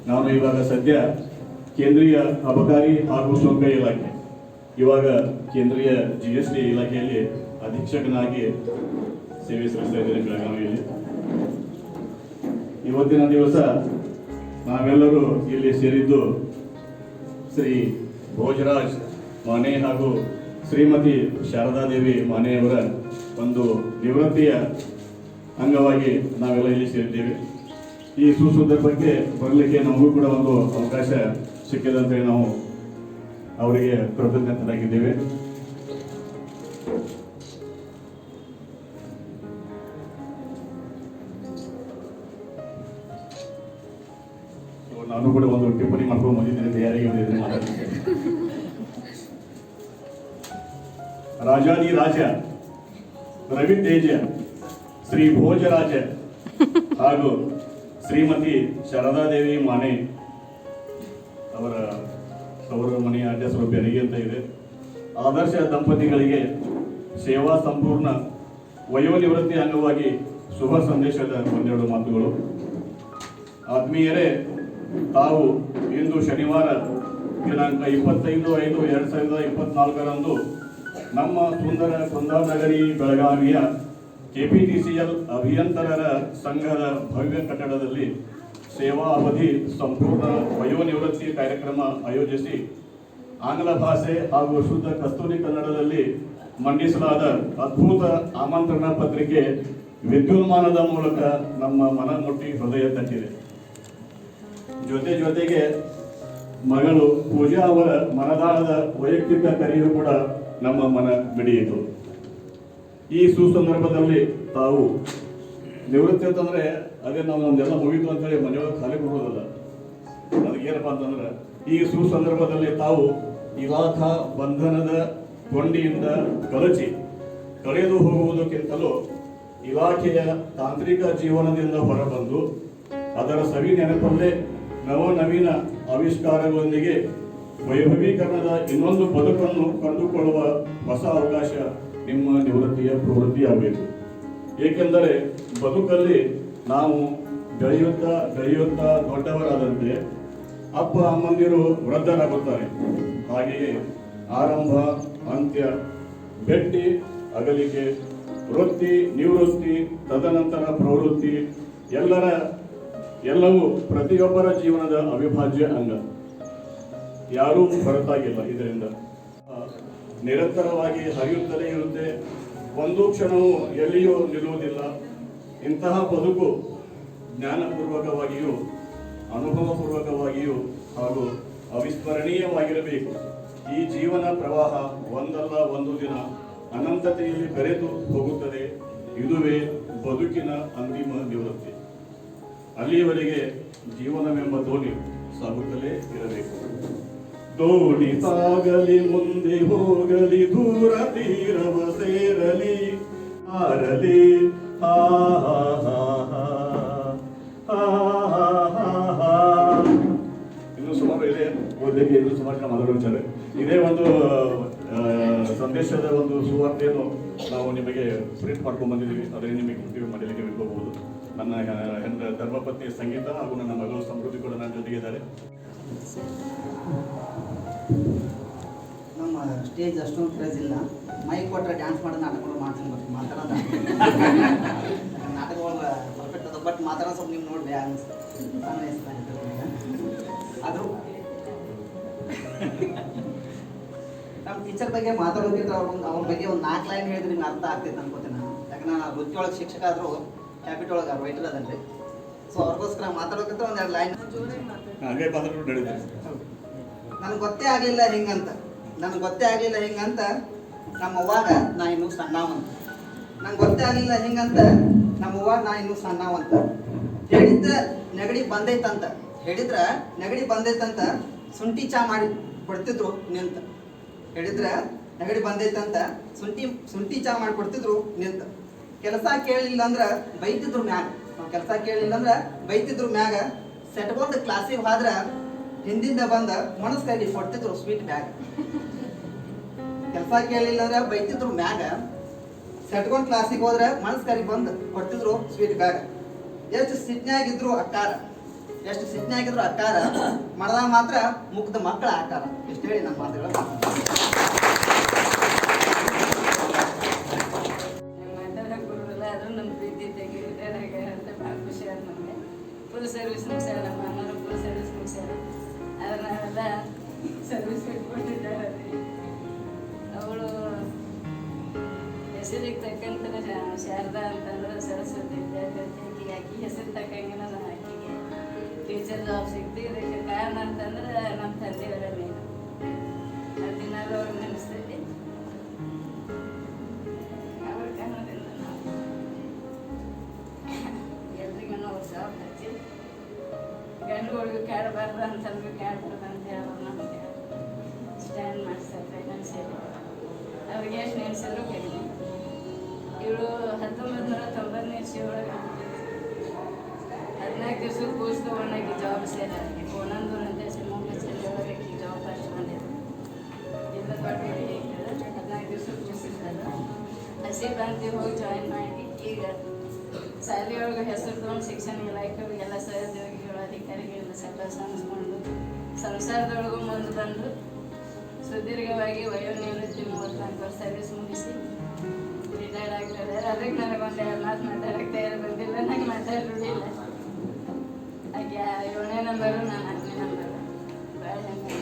ನಾನು ಇವಾಗ ಸದ್ಯ ಕೇಂದ್ರೀಯ ಅಬಕಾರಿ ಹಾಗೂ ಸುಂಕ ಇಲಾಖೆ. ಇವಾಗ ಕೇಂದ್ರೀಯ ಜಿ ಎಸ್ ಟಿ ಇಲಾಖೆಯಲ್ಲಿ ಅಧೀಕ್ಷಕನಾಗಿ ಸೇವೆ ಸಲ್ಲಿಸ್ತಾ ಇದ್ದೇನೆ ಬೆಳಗಾವಿಯಲ್ಲಿ ಇವತ್ತಿನ ದಿವಸ ನಾವೆಲ್ಲರೂ ಇಲ್ಲಿ ಸೇರಿದ್ದು ಶ್ರೀ ಭೋಜರಾಜ್ ಮಾನೆ ಹಾಗೂ ಶ್ರೀಮತಿ ಶಾರದಾದೇವಿ ಮಾನೆಯವರ ಒಂದು ನಿವೃತ್ತಿಯ ಅಂಗವಾಗಿ ನಾವೆಲ್ಲ ಇಲ್ಲಿ ಸೇರಿದ್ದೇವೆ. ಈ ಸುಸಂದರ್ಭಕ್ಕೆ ಬರಲಿಕ್ಕೆ ನಮಗೂ ಕೂಡ ಒಂದು ಅವಕಾಶ ಸಿಕ್ಕಿದೆ ಅಂತೇಳಿ ನಾವು ಅವರಿಗೆ ಕೃತಜ್ಞತರಾಗಿದ್ದೇವೆ ರಾಜಾದಿ ರಾಜ, ರವಿ ತೇಜ, ಶ್ರೀ ಭೋಜರಾಜ ಹಾಗೂ ಶ್ರೀಮತಿ ಶಾರದಾದೇವಿ ಮಾನೆ ಅವರ ಅವರ ಮನೆಯ ಹೆಸರು ಬೆರಗಿ ಅಂತ ಇದೆ. ಆದರ್ಶ ದಂಪತಿಗಳಿಗೆ ಸೇವಾ ಸಂಪೂರ್ಣ ವಯೋನಿವೃತ್ತಿ ಅಂಗವಾಗಿ ಶುಭ ಸಂದೇಶದ ಒಂದೆರಡು ಮಾತುಗಳು. ಆತ್ಮೀಯರೇ, ತಾವು ಇಂದು ಶನಿವಾರ ದಿನಾಂಕ ಇಪ್ಪತ್ತೈದು ಐದು ಎರಡು ಸಾವಿರದ ಇಪ್ಪತ್ನಾಲ್ಕರಂದು ನಮ್ಮ ಸುಂದರ ಕುಂದಾನಗರಿ ಬೆಳಗಾವಿಯ ಕೆಪಿಟಿಸಿಎಲ್ ಅಭಿಯಂತರರ ಸಂಘದ ಭವ್ಯ ಕಟ್ಟಡದಲ್ಲಿ ಸೇವಾ ಅವಧಿ ಸಂಪೂರ್ಣ ವಯೋನಿವೃತ್ತಿ ಕಾರ್ಯಕ್ರಮ ಆಯೋಜಿಸಿ ಆಂಗ್ಲ ಭಾಷೆ ಹಾಗೂ ಶುದ್ಧ ಕಸ್ತೂರಿ ಕನ್ನಡದಲ್ಲಿ ಮಂಡಿಸಲಾದ ಅದ್ಭುತ ಆಮಂತ್ರಣ ಪತ್ರಿಕೆ ವಿದ್ಯುನ್ಮಾನದ ಮೂಲಕ ನಮ್ಮ ಮನ ಮುಟ್ಟಿ ಹೃದಯ ತಟ್ಟಿದೆ. ಜೊತೆ ಜೊತೆಗೆ ಮಗಳು ಪೂಜಾ ಅವರ ಮನದಾಳದ ವೈಯಕ್ತಿಕ ಕರೆಯು ಕೂಡ ನಮ್ಮ ಮನ ಮಿಡಿಯಿತು ಈ ಸುಸಂದರ್ಭದಲ್ಲಿ ತಾವು ನಿವೃತ್ತಿ ಅಂತಂದ್ರೆ ಅದೇ ನಾವು ನಮ್ದೆಲ್ಲ ಮುಗಿತು ಅಂತೇಳಿ ಮನೆಯೊಳಗೆ ಖಾಲಿ ಕೊಡೋದಲ್ಲ ಅದಕ್ಕೇನಪ್ಪ ಅಂತಂದ್ರೆ ಈ ಸುಸಂದರ್ಭದಲ್ಲಿ ತಾವು ಇಲಾಖಾ ಬಂಧನದ ಕೊಂಡಿಯಿಂದ ಕಲಚಿ ಕಳೆದು ಹೋಗುವುದಕ್ಕಿಂತಲೂ ಇಲಾಖೆಯ ತಾಂತ್ರಿಕ ಜೀವನದಿಂದ ಹೊರಬಂದು ಅದರ ಸವಿ ನೆನಪಲ್ಲೇ ನವನವೀನ ಆವಿಷ್ಕಾರಗಳೊಂದಿಗೆ ವೈಭವೀಕರಣದ ಇನ್ನೊಂದು ಬದುಕನ್ನು ಕಂಡುಕೊಳ್ಳುವ ಹೊಸ ಅವಕಾಶ ನಿಮ್ಮ ನಿವೃತ್ತಿಯ ಪ್ರವೃತ್ತಿಯಾಗಬೇಕು. ಏಕೆಂದರೆ ಬದುಕಲ್ಲಿ ನಾವು ಬೆಳೆಯುತ್ತಾ ಬೆಳೆಯುತ್ತಾ ದೊಡ್ಡವರಾದಂತೆ ಅಪ್ಪ, ಅಮ್ಮಂದಿರು ವೃದ್ಧರಾಗುತ್ತಾರೆ. ಹಾಗೆಯೇ ಆರಂಭ, ಅಂತ್ಯ, ಬೆಟ್ಟಿ, ಅಗಲಿಕೆ, ವೃತ್ತಿ, ನಿವೃತ್ತಿ, ತದನಂತರ ಪ್ರವೃತ್ತಿ ಎಲ್ಲರ ಎಲ್ಲವೂ ಪ್ರತಿಯೊಬ್ಬರ ಜೀವನದ ಅವಿಭಾಜ್ಯ ಅಂಗ. ಯಾರೂ ಹೊರತಾಗಿಲ್ಲ ಇದರಿಂದ. ನಿರಂತರವಾಗಿ ಹರಿಯುತ್ತಲೇ ಇರುತ್ತೆ. ಒಂದು ಕ್ಷಣವೂ ಎಲ್ಲಿಯೂ ನಿಲ್ಲುವುದಿಲ್ಲ. ಇಂತಹ ಬದುಕು ಜ್ಞಾನಪೂರ್ವಕವಾಗಿಯೂ, ಅನುಭವಪೂರ್ವಕವಾಗಿಯೂ ಹಾಗೂ ಅವಿಸ್ಮರಣೀಯವಾಗಿರಬೇಕು. ಈ ಜೀವನ ಪ್ರವಾಹ ಒಂದಲ್ಲ ಒಂದು ದಿನ ಅನಂತತೆಯಲ್ಲಿ ಬೆರೆತು ಹೋಗುತ್ತದೆ. ಇದುವೇ ಬದುಕಿನ ಅಂತಿಮ ನಿವೃತ್ತಿ. ಅಲ್ಲಿಯವರೆಗೆ ಜೀವನವೆಂಬ ದೋಣಿ ಸಾಗುತ್ತಲೇ ಇರಬೇಕು. ದೋಣಿ ಸಾಗಲಿ, ಮುಂದೆ ಹೋಗಲಿ, ದೂರ ತೀರವ ಸೇರಲಿ. ಆರಲಿ ಹಾ ಹಾ. ಇನ್ನು ಸುಮಾರು ಇದೆ. ಓದಲಿಕ್ಕೆ ಇನ್ನು ಸುಮಾರು ಜನ ಮಾತಾಡೋ ವಿಚಾರ ಇದೇ ಒಂದು ನಾವು ನಿಮಗೆ ಪ್ರಿಂಟ್ ಮಾಡ್ಕೊಂಡು ಬಂದಿದ್ದೀವಿ. ಅದರಲ್ಲಿ ನಿಮಗೆ ಮದುವೆ ಮಾಡಲಿಕ್ಕೆ ಬಿಟ್ಕೋಬಹುದು ನನ್ನ ಹೆಂಡ ಧರ್ಮಪತ್ನಿ ಸಂಗೀತ ಹಾಗೂ ನನ್ನ ಮಗಳು ಸಮೃದ್ಧಿ ಕೂಡ ನನ್ನ ಜೊತೆಗೆ ಇದ್ದಾರೆ ನಮ್ಮ ಸ್ಟೇಜ್ ಅಷ್ಟೊಂದು ಕ್ರೇಜ್ ಇಲ್ಲ. ಮೈಕ್ ಕೊಟ್ಟರೆ ಡ್ಯಾನ್ಸ್ ಮಾಡೋ ನಾಟಕಗಳು ಮಾಡ್ತೀನಿ ಬಟ್ ಮಾತಾಡೋದು ನಾಟಕಗಳು ಪರ್ಫೆಕ್ಟ್ ಅದ ಬಟ್ ಮಾತಾಡೋ ಸ್ವಲ್ಪ ನೀವು ನೋಡಿ ಆದರೂ ನಮ್ಮ ಟೀಚರ್ ಬಗ್ಗೆ ಮಾತಾಡೋಕ್ಕಿಂತ ಅವ್ರ ಒಂದು ಅವ್ರ ಬಗ್ಗೆ ಒಂದು ನಾಲ್ಕು ಲೈನ್ ಹೇಳಿದ್ರೆ ನಿಮ್ಗೆ ಅರ್ಥ ಆಗ್ತೈತೆ ಅನ್ಕೋತೀನಿ ನಾನು. ಯಾಕಂದ್ರೆ ನಾನು ವೃತ್ತಿ ಒಳಗೆ ಶಿಕ್ಷಕ ಆದರೂ ಕ್ಯಾಪಿಟ್ ಒಳಗೆ ರೈಟರ್ ಅದನ್ರಿ ಸೊ ಅವ್ರಿಗೋಸ್ಕರ ಮಾತಾಡೋಕ್ಕಿಂತ ಒಂದು ಎರಡು ಲೈನ್ ಹಾಗೆ ಬಂದರೂ ನಡೆದಿದೆ ನನಗೆ ಗೊತ್ತೇ ಆಗಲಿಲ್ಲ ಹಿಂಗಂತ. ನನಗೆ ಗೊತ್ತೇ ಆಗಲಿಲ್ಲ ಹಿಂಗಂತ ನಮ್ಮ ಅವ್ವಾಗ ನಾ ಇನ್ನೂ ಸಣ್ಣವಂತ. ನಂಗೆ ಗೊತ್ತೇ ಆಗಲಿಲ್ಲ ಹಿಂಗಂತ ನಮ್ಮ ಅವ್ವಾಗ ನಾ ಇನ್ನೂ ಸಣ್ಣವಂತ. ಹೇಳಿದ್ರ ನೆಗಡಿ ಬಂದೈತಂತ. ಹೇಳಿದ್ರ ನೆಗಡಿ ಬಂದೈತಂತ ಶುಂಠಿ ಚಾ ಮಾಡಿ ಕೊಡ್ತಿದ್ರು ನಿಂತ. ಹೇಳಿದ್ರ ನೆಗಡಿ ಬಂದೈತಂತ ಶುಂಠಿ ಶುಂಠಿ ಚಾ ಮಾಡಿ ಕೊಡ್ತಿದ್ರು ನಿಂತ. ಕೆಲಸ ಕೇಳಲಿಲ್ಲ ಅಂದ್ರೆ ಬೈತಿದ್ರು ಮ್ಯಾಗ. ಕೆಲಸ ಕೇಳಲಿಲ್ಲ ಅಂದ್ರೆ ಬೈತಿದ್ರು ಮ್ಯಾಗ. ಸೆಟ್ಕೊಂಡು ಕ್ಲಾಸಿಗೆ ಹೋದ್ರ ಹಿಂದಿಂದ ಬಂದ ಮನಸ್ ಕೈಲಿ ಕೊಡ್ತಿದ್ರು ಸ್ವೀಟ್ ಬ್ಯಾಗ್ ಕೆಲಸ ಕೇಳಿಲ್ಲ ಅಂದ್ರೆ ಬೈತಿದ್ರು ಮ್ಯಾಗ. ಸೆಟ್ಕೊಂಡ್ ಕ್ಲಾಸಿಗೆ ಹೋದ್ರೆ ಮನಸ್ಕಾರಿ ಬಂದು ಕೊಡ್ತಿದ್ರು ಸ್ವೀಟ್ ಬ್ಯಾಗ್ ಎಷ್ಟು ಸಿಟ್ನ್ಯಾಗಿದ್ರು ಅಕ್ಕಾರ. ಎಷ್ಟು ಸಿಟ್ನ್ಯಾಗಿದ್ರು ಅಕ್ಕಾರ ಮಡದಾಗ ಮಾತ್ರ ಮುಗ್ಧ ಮಕ್ಕಳ ಆಕಾರ. ಎಷ್ಟು ಹೇಳಿ ನಮ್ಮ ಮಾತುಗಳು. ಫುಲ್ ಸರ್ವಿಸ್ ಮುಗಿಸ್ಯಾರ ನಮ್ಮ ಫುಲ್ ಸರ್ವಿಸ್ ಮುಗಿಸ್ಯಾರ ಆದ್ರೆ ನಾವೆಲ್ಲ ಸರ್ವಿಸ್ ಬಿಟ್ಕೊಟ್ಟಿದ್ದಾರೆ ಅವಳು ಹೆಸರಿಗೆ ತಕ್ಕಂತ ಶಾರದಾ ಅಂತಂದ್ರೆ ಸರಸ್ವತಿ ವಿದ್ಯಾರ್ಥಿ ಆಕಿ ಹೆಸರು ತಕ್ಕಂಗೆ ನಾನು ಆಕಿಗೆ ಟೀಚರ್ ಜಾಬ್ ಸಿಕ್ತು ಇದಕ್ಕೆ ಕಾರಣ ಅಂತಂದ್ರೆ ನಮ್ಮ ತಂದೆಯವರ ಮೇನು ದಿನಾಲು ಅವ್ರು ನೆನೆಸ್ತೈತಿ ಗಂಡುಗಳಿಗೆ ಕಾಡಬಾರ್ದು ಅಂತಂದ್ರೆ ಕಾಡ್ಬಾರ್ದು ಅಂತ ಹೇಳೋರು ನಮಗೆ ಸ್ಟ್ಯಾಂಡ್ ಮಾಡಿಸ್ತಾರೆ ಫೈನಾನ್ಸಿಯಲಿ ಅವ್ರಿಗೆ ಎಷ್ಟು ನೆನೆಸಿದ್ರು ಕಡಿಮೆ ಇವಳು ಹತ್ತೊಂಬತ್ತು ನೂರ ತೊಂಬತ್ತನೇ ಇಸ್ವಿ ಒಳಗೆ ಹದಿನಾಲ್ಕು ದಿವಸ ಕೋರ್ಸ್ ತೊಗೊಂಡಾಕಿ ಜಾಬ್ ಸೇರಿ ಕೋನಂದೂರ್ ಅಂತ ಶಿವಮೊಗ್ಗ ಜಿಲ್ಲೆ ಒಳಗೆ ಆಕಿ ಜಾಬ್ ಫಸ್ಟ್ ಬಂದಿದ್ದು ಇಲ್ಲ ಪಾಟೀಲಿ ಹದಿನಾಲ್ಕು ದಿವಸ ಕೂಸಿದ್ದಾರೆ ಹಸಿ ಕ್ರಾಂತಿ ಹೋಗಿ ಜಾಯಿನ್ ಮಾಡಿ. ಈಗ ಶಾಲೆಯೊಳಗೆ ಹೆಸರು ತೊಗೊಂಡು ಶಿಕ್ಷಣ ಇಲಾಖೆಗಳಿಗೆಲ್ಲ ಸಹೋದ್ಯೋಗಿಗಳು ಅಧಿಕಾರಿಗಳಿಂದ ಸಕಲ ಸಂಸ್ಕೊಂಡು ಸಂಸಾರದೊಳಗೂ ಮುಂದೆ ಬಂದು ಸುದೀರ್ಘವಾಗಿ ವಯೋನಿವೃತ್ತಿ ಮೂವತ್ನಾಲ್ಕು ವರ್ಷ ಸರ್ವಿಸ್ ಮುಗಿಸಿ ರಿಟೈರ್ಡ್ ಆಗ್ತಾರೆ. ಅದಕ್ಕೆ ನನಗೊಂದು ಎರಡು ಮಾತು ಮಾತಾಡಕ್ಕೆ ತಯಾರು ಬಂದಿಲ್ಲ ನನಗೆ ಮಾತಾಡಿ ರೂಢಿಲ್ಲ ಹಾಗೆ ಏಳನೇ ನಂಬರು ನಾನು ಹತ್ತನೇ ನಂಬರು ಭಾಳ ಹೆಂಗೆ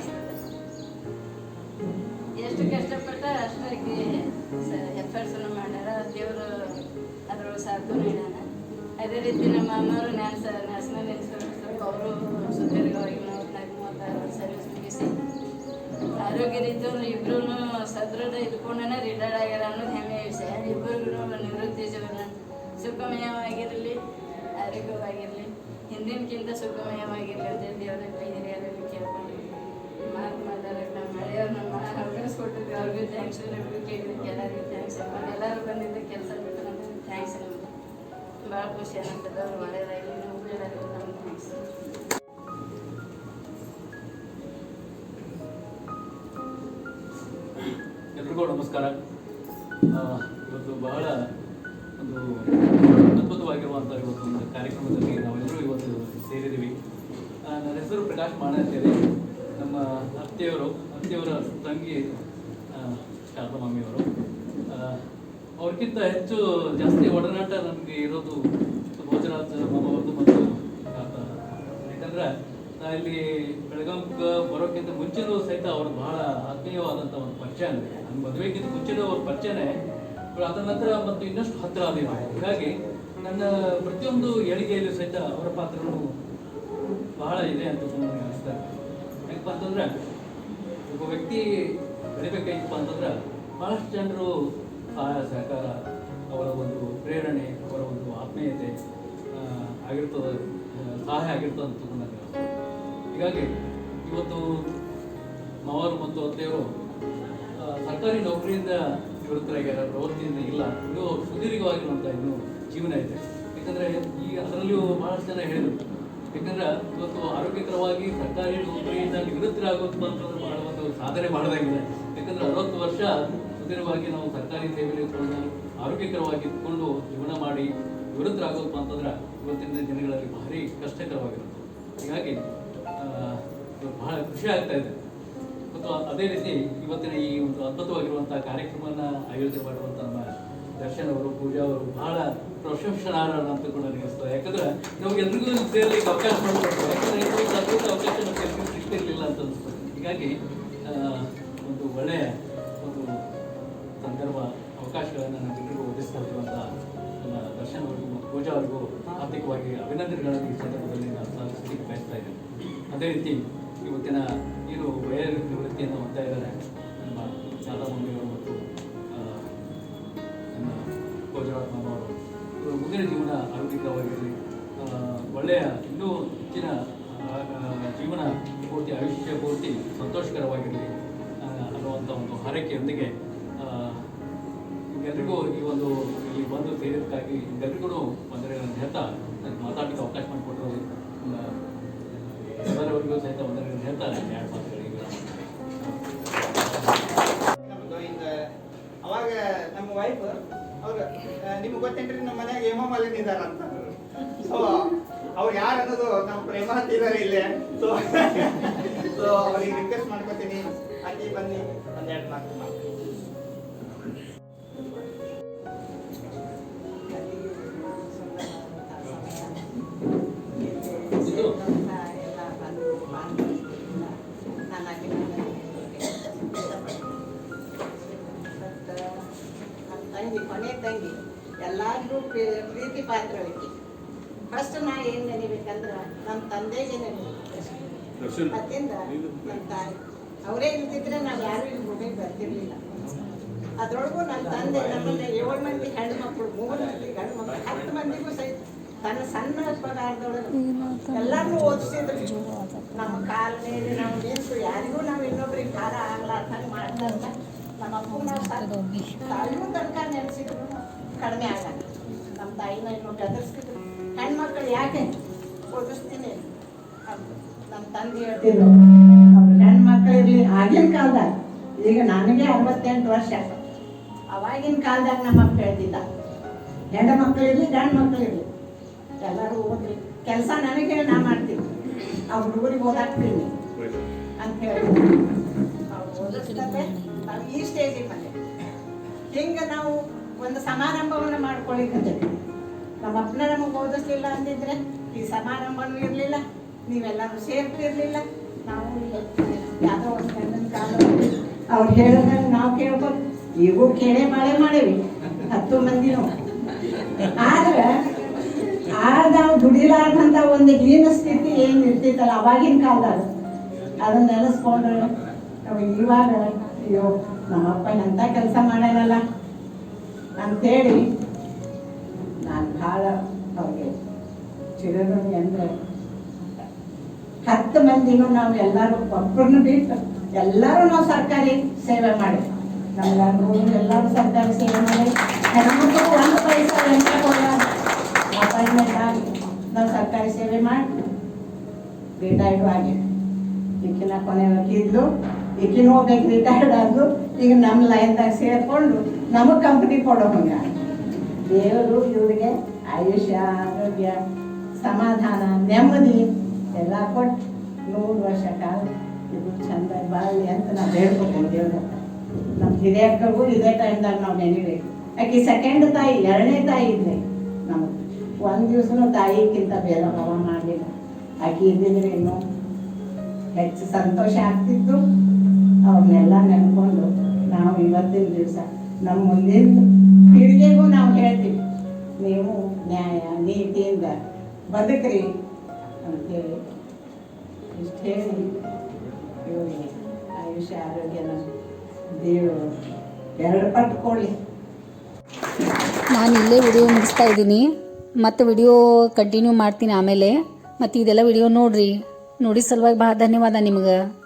ಎಷ್ಟು ಕಷ್ಟಪಟ್ಟ ಅಷ್ಟಾಗಿ ಎಫರ್ಟ್ಸನ್ನು ಮಾಡ್ಯಾರ. ದೇವರು ಅದರೊಳಗೆ ಸಾಧು ನೀಡ್ಯಾನ ಅದೇ ರೀತಿ ನಮ್ಮ ಅಮ್ಮವರು ನ್ಯಾನ್ಸ ನ್ಯಾಷನಲ್ ಅವರು ಸುದೀರ್ಘವಾಗಿ ಮೂವತ್ನಾಲ್ಕು ಮೂವತ್ತಾರು ಸರ್ವಿಸ್ ಮುಗಿಸಿ ಆರೋಗ್ಯ ರೀತಿಯವರು ಸದೃಢ ಇದ್ಕೊಂಡೇ ರಿಟೈರ್ಡ್ ಆಗ್ಯಾರ ಅನ್ನೋದು ಹೆಮ್ಮೆಯ ವಿಷಯ. ಇಬ್ಬರಿಗೂ ನಿವೃತ್ತಿ ಜೀವನ ಸುಖಮಯವಾಗಿರಲಿ, ಆರೋಗ್ಯವಾಗಿರಲಿ ಹಿಂದಿನಕ್ಕಿಂತ ಸುಖಮಯವಾಗಿರಲಿ ಅಂತ ದೇವರ ಹಿರಿಯರಲ್ಲಿ ಕೇಳ್ಕೊಂಡು ಮಾತು ಮಾತಾಡಕ್ಕೆ ನಮ್ಮ ಮಳೆಯವ್ರು ನಮ್ಮ ಅವಕಾಶ ಕೊಟ್ಟಿದ್ವಿ ಅವ್ರಿಗೂ ಥ್ಯಾಂಕ್ಸ್ ನಮಗೂ ಕೇಳಿದ್ದಕ್ಕೆ ಎಲ್ಲರಿಗೂ ಥ್ಯಾಂಕ್ಸ್ ಎಲ್ಲರೂ ಬಂದಿದ್ದ ಕೆಲಸ ಬಿಟ್ಟು ಥ್ಯಾಂಕ್ಸ್ ನಮಗೆ. ಭಾಳ ಖುಷಿ ಅನ್ನಿಸ್ತದೆ ಅವ್ರು ಒಳ್ಳೆಯದಾಗಿ ಎಲ್ಲರಿಗೂ ನಮ್ಗೆ ಎಲ್ರಿಗೂ ನಮಸ್ಕಾರ. ಇವತ್ತು ಬಹಳ ಒಂದು ಅದ್ಭುತವಾಗಿರುವಂಥ ಇವತ್ತು ಒಂದು ಕಾರ್ಯಕ್ರಮದಲ್ಲಿ ನಾವೆಲ್ಲರೂ ಇವತ್ತು ಸೇರಿದ್ದೀವಿ. ನನ್ನ ಹೆಸರು ಪ್ರಕಾಶ್ ಮಾಡ ಅಂತೇಳಿ ನಮ್ಮ ಅತ್ತೆಯವರು ಅತ್ತೆಯವರ ತಂಗಿ ಶಾರದಾ ಮಾಮಿಯವರು. ಆ, ಅವ್ರಿಗಿಂತ ಹೆಚ್ಚು ಜಾಸ್ತಿ ಒಡನಾಟ ನಮಗೆ ಇರೋದು ಇಲ್ಲಿ ಬೆಳಗಾವಿಗೆ ಬರೋಕ್ಕಿಂತ ಮುಂಚೆನೂ ಸಹಿತ ಅವ್ರಿಗೆ ಬಹಳ ಆತ್ಮೀಯವಾದಂಥ ಒಂದು ಪರಿಚಯ ಅಂದರೆ ನನ್ನ ಮದುವೆಗಿಂತ ಮುಂಚೆನೂ ಅವ್ರ ಪರಿಚಯನೇ. ಅದ ನಂತರ ಮತ್ತು ಇನ್ನಷ್ಟು ಹತ್ತಿರ ನಾವು ಹೀಗಾಗಿ ನನ್ನ ಪ್ರತಿಯೊಂದು ಏಳಿಗೆಯಲ್ಲೂ ಸಹಿತ ಅವರ ಪಾತ್ರನೂ ಬಹಳ ಇದೆ ಅಂತ ನನಗೆ ಅನಿಸ್ತಾ ಯಾಕಪ್ಪ ಅಂತಂದ್ರೆ, ಒಬ್ಬ ವ್ಯಕ್ತಿ ಬೆಳಿಬೇಕಾಯ್ತಪ್ಪ ಅಂತಂದ್ರೆ, ಬಹಳಷ್ಟು ಜನರು ಸಹಾಯ, ಸಹಕಾರ, ಅವರ ಒಂದು ಪ್ರೇರಣೆ, ಅವರ ಒಂದು ಆತ್ಮೀಯತೆ ಆಗಿರ್ತದೆ ಸಹಾಯ ಆಗಿರ್ತದೆ ಅಂತ ನನಗೆ. ಹೀಗಾಗಿ ಇವತ್ತು ಮಾವರು ಮತ್ತು ಅತ್ತೆಯವರು ಸರ್ಕಾರಿ ನೌಕರಿಯಿಂದ ನಿವೃತ್ತರಾಗ್ಯಾರ ಪ್ರವೃತ್ತಿಯಿಂದ ಇಲ್ಲ ಇನ್ನೂ ಸುದೀರ್ಘವಾಗಿರುವಂಥ ಇನ್ನು ಜೀವನ ಇದೆ. ಯಾಕಂದರೆ ಈ ಅದರಲ್ಲಿಯೂ ಬಹಳಷ್ಟು ಜನ ಹೇಳಿದರು. ಯಾಕಂದ್ರೆ ಇವತ್ತು ಆರೋಗ್ಯಕರವಾಗಿ ಸರ್ಕಾರಿ ನೌಕರಿಯಿಂದ ನಿವೃತ್ತರಾಗೋದು ಅಂತಂದ್ರೆ ಬಹಳ ಒಂದು ಸಾಧನೆ ಮಾಡೋದಾಗಿದೆ. ಯಾಕಂದ್ರೆ ಅರವತ್ತು ವರ್ಷ ಸುದೀರ್ಘವಾಗಿ ನಾವು ಸರ್ಕಾರಿ ಸೇವೆಯಲ್ಲಿ ಇಟ್ಕೊಂಡು ಆರೋಗ್ಯಕರವಾಗಿ ಇಟ್ಕೊಂಡು ಜೀವನ ಮಾಡಿ ನಿವೃತ್ತರಾಗೋದು ಅಂತಂದ್ರೆ ಇವತ್ತಿನ ದಿನಗಳಲ್ಲಿ ಭಾರಿ ಕಷ್ಟಕರವಾಗಿರುತ್ತೆ. ಹೀಗಾಗಿ ಖುಷಿ ಆಗ್ತಾ ಇದೆ. ಮತ್ತು ಅದೇ ರೀತಿ ಇವತ್ತಿನ ಈ ಒಂದು ಅದ್ಭುತವಾಗಿರುವಂತಹ ಕಾರ್ಯಕ್ರಮವನ್ನು ಆಯೋಜನೆ ಮಾಡುವಂಥ ನಮ್ಮ ದರ್ಶನ್ ಅವರು, ಪೂಜಾ ಅವರು ಬಹಳ ಪ್ರಶಂಸನಾರ್ಹರು ಅಂತ ಕೂಡ ಅನಿಸ್ತದೆ ಯಾಕಂದ್ರೆ ನಮಗೆಲ್ಲರಿಗೂ ಸೇರಲಿಕ್ಕೆ ಅವಕಾಶ ಮಾಡಿಕೊಡ್ತಾರೆ ಯಾಕಂದ್ರೆ ಅದ್ಭುತ ಅವಕಾಶ ನಮಗೆ ಸಿಗ್ತಿರ್ಲಿಲ್ಲ ಅಂತ ಅನಿಸ್ತದೆ ಹೀಗಾಗಿ ಒಂದು ಒಳ್ಳೆಯ ಒಂದು ಸಂದರ್ಭ, ಅವಕಾಶಗಳನ್ನು ನಮ್ಮೆಲ್ಲರಿಗೂ ಇರುವಂತಹ ನಮ್ಮ ದರ್ಶನ್ ಅವರಿಗೂ ಮತ್ತು ಪೂಜಾ ಅವರಿಗೂ ಆರ್ಥಿಕವಾಗಿ ಅಭಿನಂದನೆಗಳನ್ನು ಈ ಸಂದರ್ಭದಲ್ಲಿ ನಾನು ಸಾಧಿಸಲಿಕ್ಕೆ ಬಯಸ್ತಾ ಇದ್ದೇನೆ. ಅದೇ ರೀತಿ ಇವತ್ತಿನ ಏನು ವೈರ್ ನಿವೃತ್ತಿಯನ್ನು ಹೊತ್ತಾ ಇದ್ದಾರೆ ನಮ್ಮ ಶಾಲಾ ಮಮ್ಮಿಯವರು ಮತ್ತು ನಮ್ಮ ಭೋಜರಾತ್ಮ ಅವರು. ಇವರು ಮುಂದಿನ ಜೀವನ ಆರೋಗ್ಯಕರವಾಗಿರಲಿ. ಆ, ಒಳ್ಳೆಯ ಇನ್ನೂ ಹೆಚ್ಚಿನ ಜೀವನ ಪೂರ್ತಿ ಆಯುಷ್ಯ ಪೂರ್ತಿ ಸಂತೋಷಕರವಾಗಿರಲಿ ಅನ್ನುವಂಥ ಒಂದು ಹಾರೈಕೆಯೊಂದಿಗೆ ಇದಾರ ಅಂತ ಸೊ ಅವ್ರು ಯಾರು ಅನ್ನೋದು ನಮ್ಮ ಪ್ರೇಮ ಅಂತ ಇದಾರೆ ಇಲ್ಲೇ. ಸೊ ಸೊ ಅವ್ರಿಗೆ ರಿಕ್ವೆಸ್ಟ್ ಮಾಡ್ಕೋತೀನಿ. ಅಲ್ಲಿ ಬನ್ನಿ. ಒಂದೆರಡು ಮಾತು ಮಾತು ಮತ್ತಿಂದ? ನಮ್ಮ ತಾಯಿ. ಅವರೇ ಇಲ್ದಿದ್ರೆ ನಾವು ಯಾರು ಇಲ್ಲಿ ಭೂಮಿಗೆ ಬರ್ತಿರ್ಲಿಲ್ಲ. ಅದ್ರೊಳಗೂ ನನ್ನ ತಂದೆ ನಮ್ಮನ್ನ ಏಳು ಮಂದಿ ಹೆಣ್ಣು ಮಕ್ಕಳು ಮೂರು ಮಂದಿ ಗಂಡು ಮಕ್ಕಳು ಹತ್ತು ಮಂದಿಗೂ ಸಹಿತ ತನ್ನ ಸಣ್ಣ ಪಗಾರದೊಳಗೆ ಎಲ್ಲರನ್ನೂ ಓದಿಸಿದ್ರು. ನಮ್ಮ ಕಾಲ ಮೇಲೆ ನಾವು ನಿಂತು ಯಾರಿಗೂ ನಾವು ಇನ್ನೊಬ್ರಿಗೆ ಭಾರ ಆಗ್ಲಾರ್ದಂಗೆ ಮಾಡ್ತಾ ಇಲ್ಲ ನಮ್ಮ ಅಪ್ಪಗೂ ನಾವು ತಾಯಿಯೂ ತನಕ ನೆನೆಸಿದ್ರು. ಕಡಿಮೆ ಆಗಲ್ಲ. ನಮ್ಮ ತಾಯಿನ ಇನ್ನೂ ಎದುರಿಸ್ತಿದ್ರು ಹೆಣ್ಮಕ್ಳು ಯಾಕೆ? ಓದಿಸ್ತೀನಿ. ಅಂತ ನಮ್ಮ ತಂದೆ ಹೇಳ್ತಿದ್ರು. ಅವ್ರು ಹೆಣ್ಮಕ್ಳು ಇರಲಿ ಆಗಿನ ಕಾಲದಾಗ, ಈಗ ನನಗೆ ಅರವತ್ತೆಂಟು ವರ್ಷ. ಅವಾಗಿನ ಕಾಲದಾಗ ನಮ್ಮ ಅಪ್ಪ ಹೇಳ್ತಿದ್ದ ಹೆಣ್ಣು ಮಕ್ಕಳು ಇರಲಿ ಗಂಡು ಮಕ್ಳು ಇರಲಿ ಎಲ್ಲರೂ ಓದ್ರಿ ಕೆಲಸ ನನಗೆ, ನಾ ಮಾಡ್ತೀನಿ. ಅವ್ರ ಹುಡುಗರಿಗೆ ಓದಾಕ್ತೀನಿ ಅಂತ ಹೇಳಿ ಅವ್ರು ಈ ಸ್ಟೇಜಿಗೆ ಮತ್ತೆ ಹಿಂಗೆ ನಾವು ಒಂದು ಸಮಾರಂಭವನ್ನು ಮಾಡ್ಕೊಳ್ಳಿಕ್ಕೆ ನಮ್ಮ ಅಪ್ಪನ ನಮಗೆ ಓದಿಸ್ಲಿಲ್ಲ ಅಂದಿದ್ರೆ, ಈ ಸಮಾರಂಭನೂ ಇರಲಿಲ್ಲ. ನೀವೆಲ್ಲರೂ ಸೇರ್ತಿರ್ಲಿಲ್ಲ. ನಾವು ಯಾವುದೋ ಒಂದು ಗಂಡನ ಕಾಲ ಅವ್ರು ಹೇಳಿದ್ರೆ ನಾವು ಕೇಳ್ಬೋದು. ಈಗೂ ಕೇಳೇ ಮಾಡೇ ಮಾಡೇವಿ. ಹತ್ತು ಮಂದಿನೂ ಆದ್ರೆ ಆಗ ದುಡಿಲಾರ್ದಂತ ಒಂದು ಹೀನ ಸ್ಥಿತಿ ಏನ್ ಇರ್ತಿತ್ತಲ್ಲ ಅವಾಗಿನ ಕಾಲದಾಗ. ಅದನ್ನ ನೆನೆಸ್ಕೊಂಡ್ರೆ ನಾವು ಇವಾಗ ಅಯ್ಯೋ ನಮ್ಮಪ್ಪ ಎಂತ ಕೆಲಸ ಮಾಡ್ಯಾನಲ್ಲ ಅಂತೇಳಿ ನಾನು ಭಾಳ ಅವ್ರಿಗೆ ಚಿರಋಣಿ ಅಂದ್ರೆ ಹತ್ತು ಮಂದಿನೂ ನಾವು ಎಲ್ಲರೂ ಒಬ್ಬರನ್ನು ಬಿಟ್ಟು ಎಲ್ಲರೂ ನಾವು ಸರ್ಕಾರಿ ಸೇವೆ ಮಾಡಿ ನಮ್ಗೆಲ್ಲರೂ ಎಲ್ಲರೂ ಸರ್ಕಾರಿ ಸೇವೆ ಮಾಡಿ. ಹೆಣ್ಮಕ್ಳು ಒಂದು ಪೈಸಾ ಎಂತ ಅಪಾಯಿಂಟ್ಮೆಂಟ್ ಆಗಿ ನಾವು ಸರ್ಕಾರಿ ಸೇವೆ ಮಾಡಿ. ರಿಟೈರ್ಡ್ ಆಗಿ. ಈಕಿನ ಕೊನೆ ಇದ್ಲು ಈಕಿನ ಹೋಗ್ಬೇಕು ರಿಟೈರ್ಡ್ ಆದ್ಲು, ಈಗ ನಮ್ಮ ಲೈನ್ದಾಗ ಸೇರಿಕೊಂಡು ನಮಗೆ ಕಂಪ್ನಿ ಕೊಡೋ ಹಂಗ. ದೇವರು ಇವರಿಗೆ ಆಯುಷ್ಯ, ಆರೋಗ್ಯ, ಸಮಾಧಾನ, ನೆಮ್ಮದಿ ಎಲ್ಲ ಕೊಟ್ಟು ನೂರು ವರ್ಷ ಕಾಲ ಇದು ಚಂದ ಬಾಳಿ ಅಂತ ನಾವು ಹೇಳ್ಕೊತೀವಿ ದೇವ್ರ. ನಮ್ಮ ಹಿರಿಯಕ್ಕೂ ಇದೇ ಟೈಮ್ದಾಗ ನಾವು ನೆನಿಬೇಕು. ಆಕೆ ಸೆಕೆಂಡ್ ತಾಯಿ, ಎರಡನೇ ತಾಯಿ ಇದ್ದೆ. ನಮಗೆ ಒಂದು ದಿವ್ಸನೂ ತಾಯಿಗಿಂತ ಬೇರೆ ಭಾವ ಮಾಡಲಿಲ್ಲ. ಆಕೆ ಇದ್ದಿದ್ರೆ ಇನ್ನೂ ಹೆಚ್ಚು ಸಂತೋಷ ಆಗ್ತಿತ್ತು. ಅವ್ರನ್ನೆಲ್ಲ ನೆನ್ಕೊಂಡು ನಾವು ಇವತ್ತಿನ ದಿವಸ ನಮ್ಮ ಮುಂದಿನ ಪೀಳಿಗೆಗೂ ನಾವು ಹೇಳ್ತೀವಿ, ನೀವು ನ್ಯಾಯ, ನೀತಿಯಿಂದ ಬದುಕ್ರಿ. ಅಂತೇಳಿ ಇಷ್ಟು ಹೇಳಿ. ಇವರಿಗೆ ಆಯುಷ್ಯ ಆರೋಗ್ಯನ ದೇವರು. ಎರಡು ಪಟ್ಟು ಕೊಡಲಿ ನಾನು ಇಲ್ಲೇ ವಿಡಿಯೋ ಮುಗಿಸ್ತಾ ಇದ್ದೀನಿ. ಮತ್ತು ವಿಡಿಯೋ ಕಂಟಿನ್ಯೂ ಮಾಡ್ತೀನಿ ಆಮೇಲೆ. ಮತ್ತು ಇದೆಲ್ಲ ವಿಡಿಯೋ ನೋಡ್ರಿ. ನೋಡಿ ಸಲುವಾಗಿ ಭಾಳ ಧನ್ಯವಾದ ನಿಮ್ಗೆ.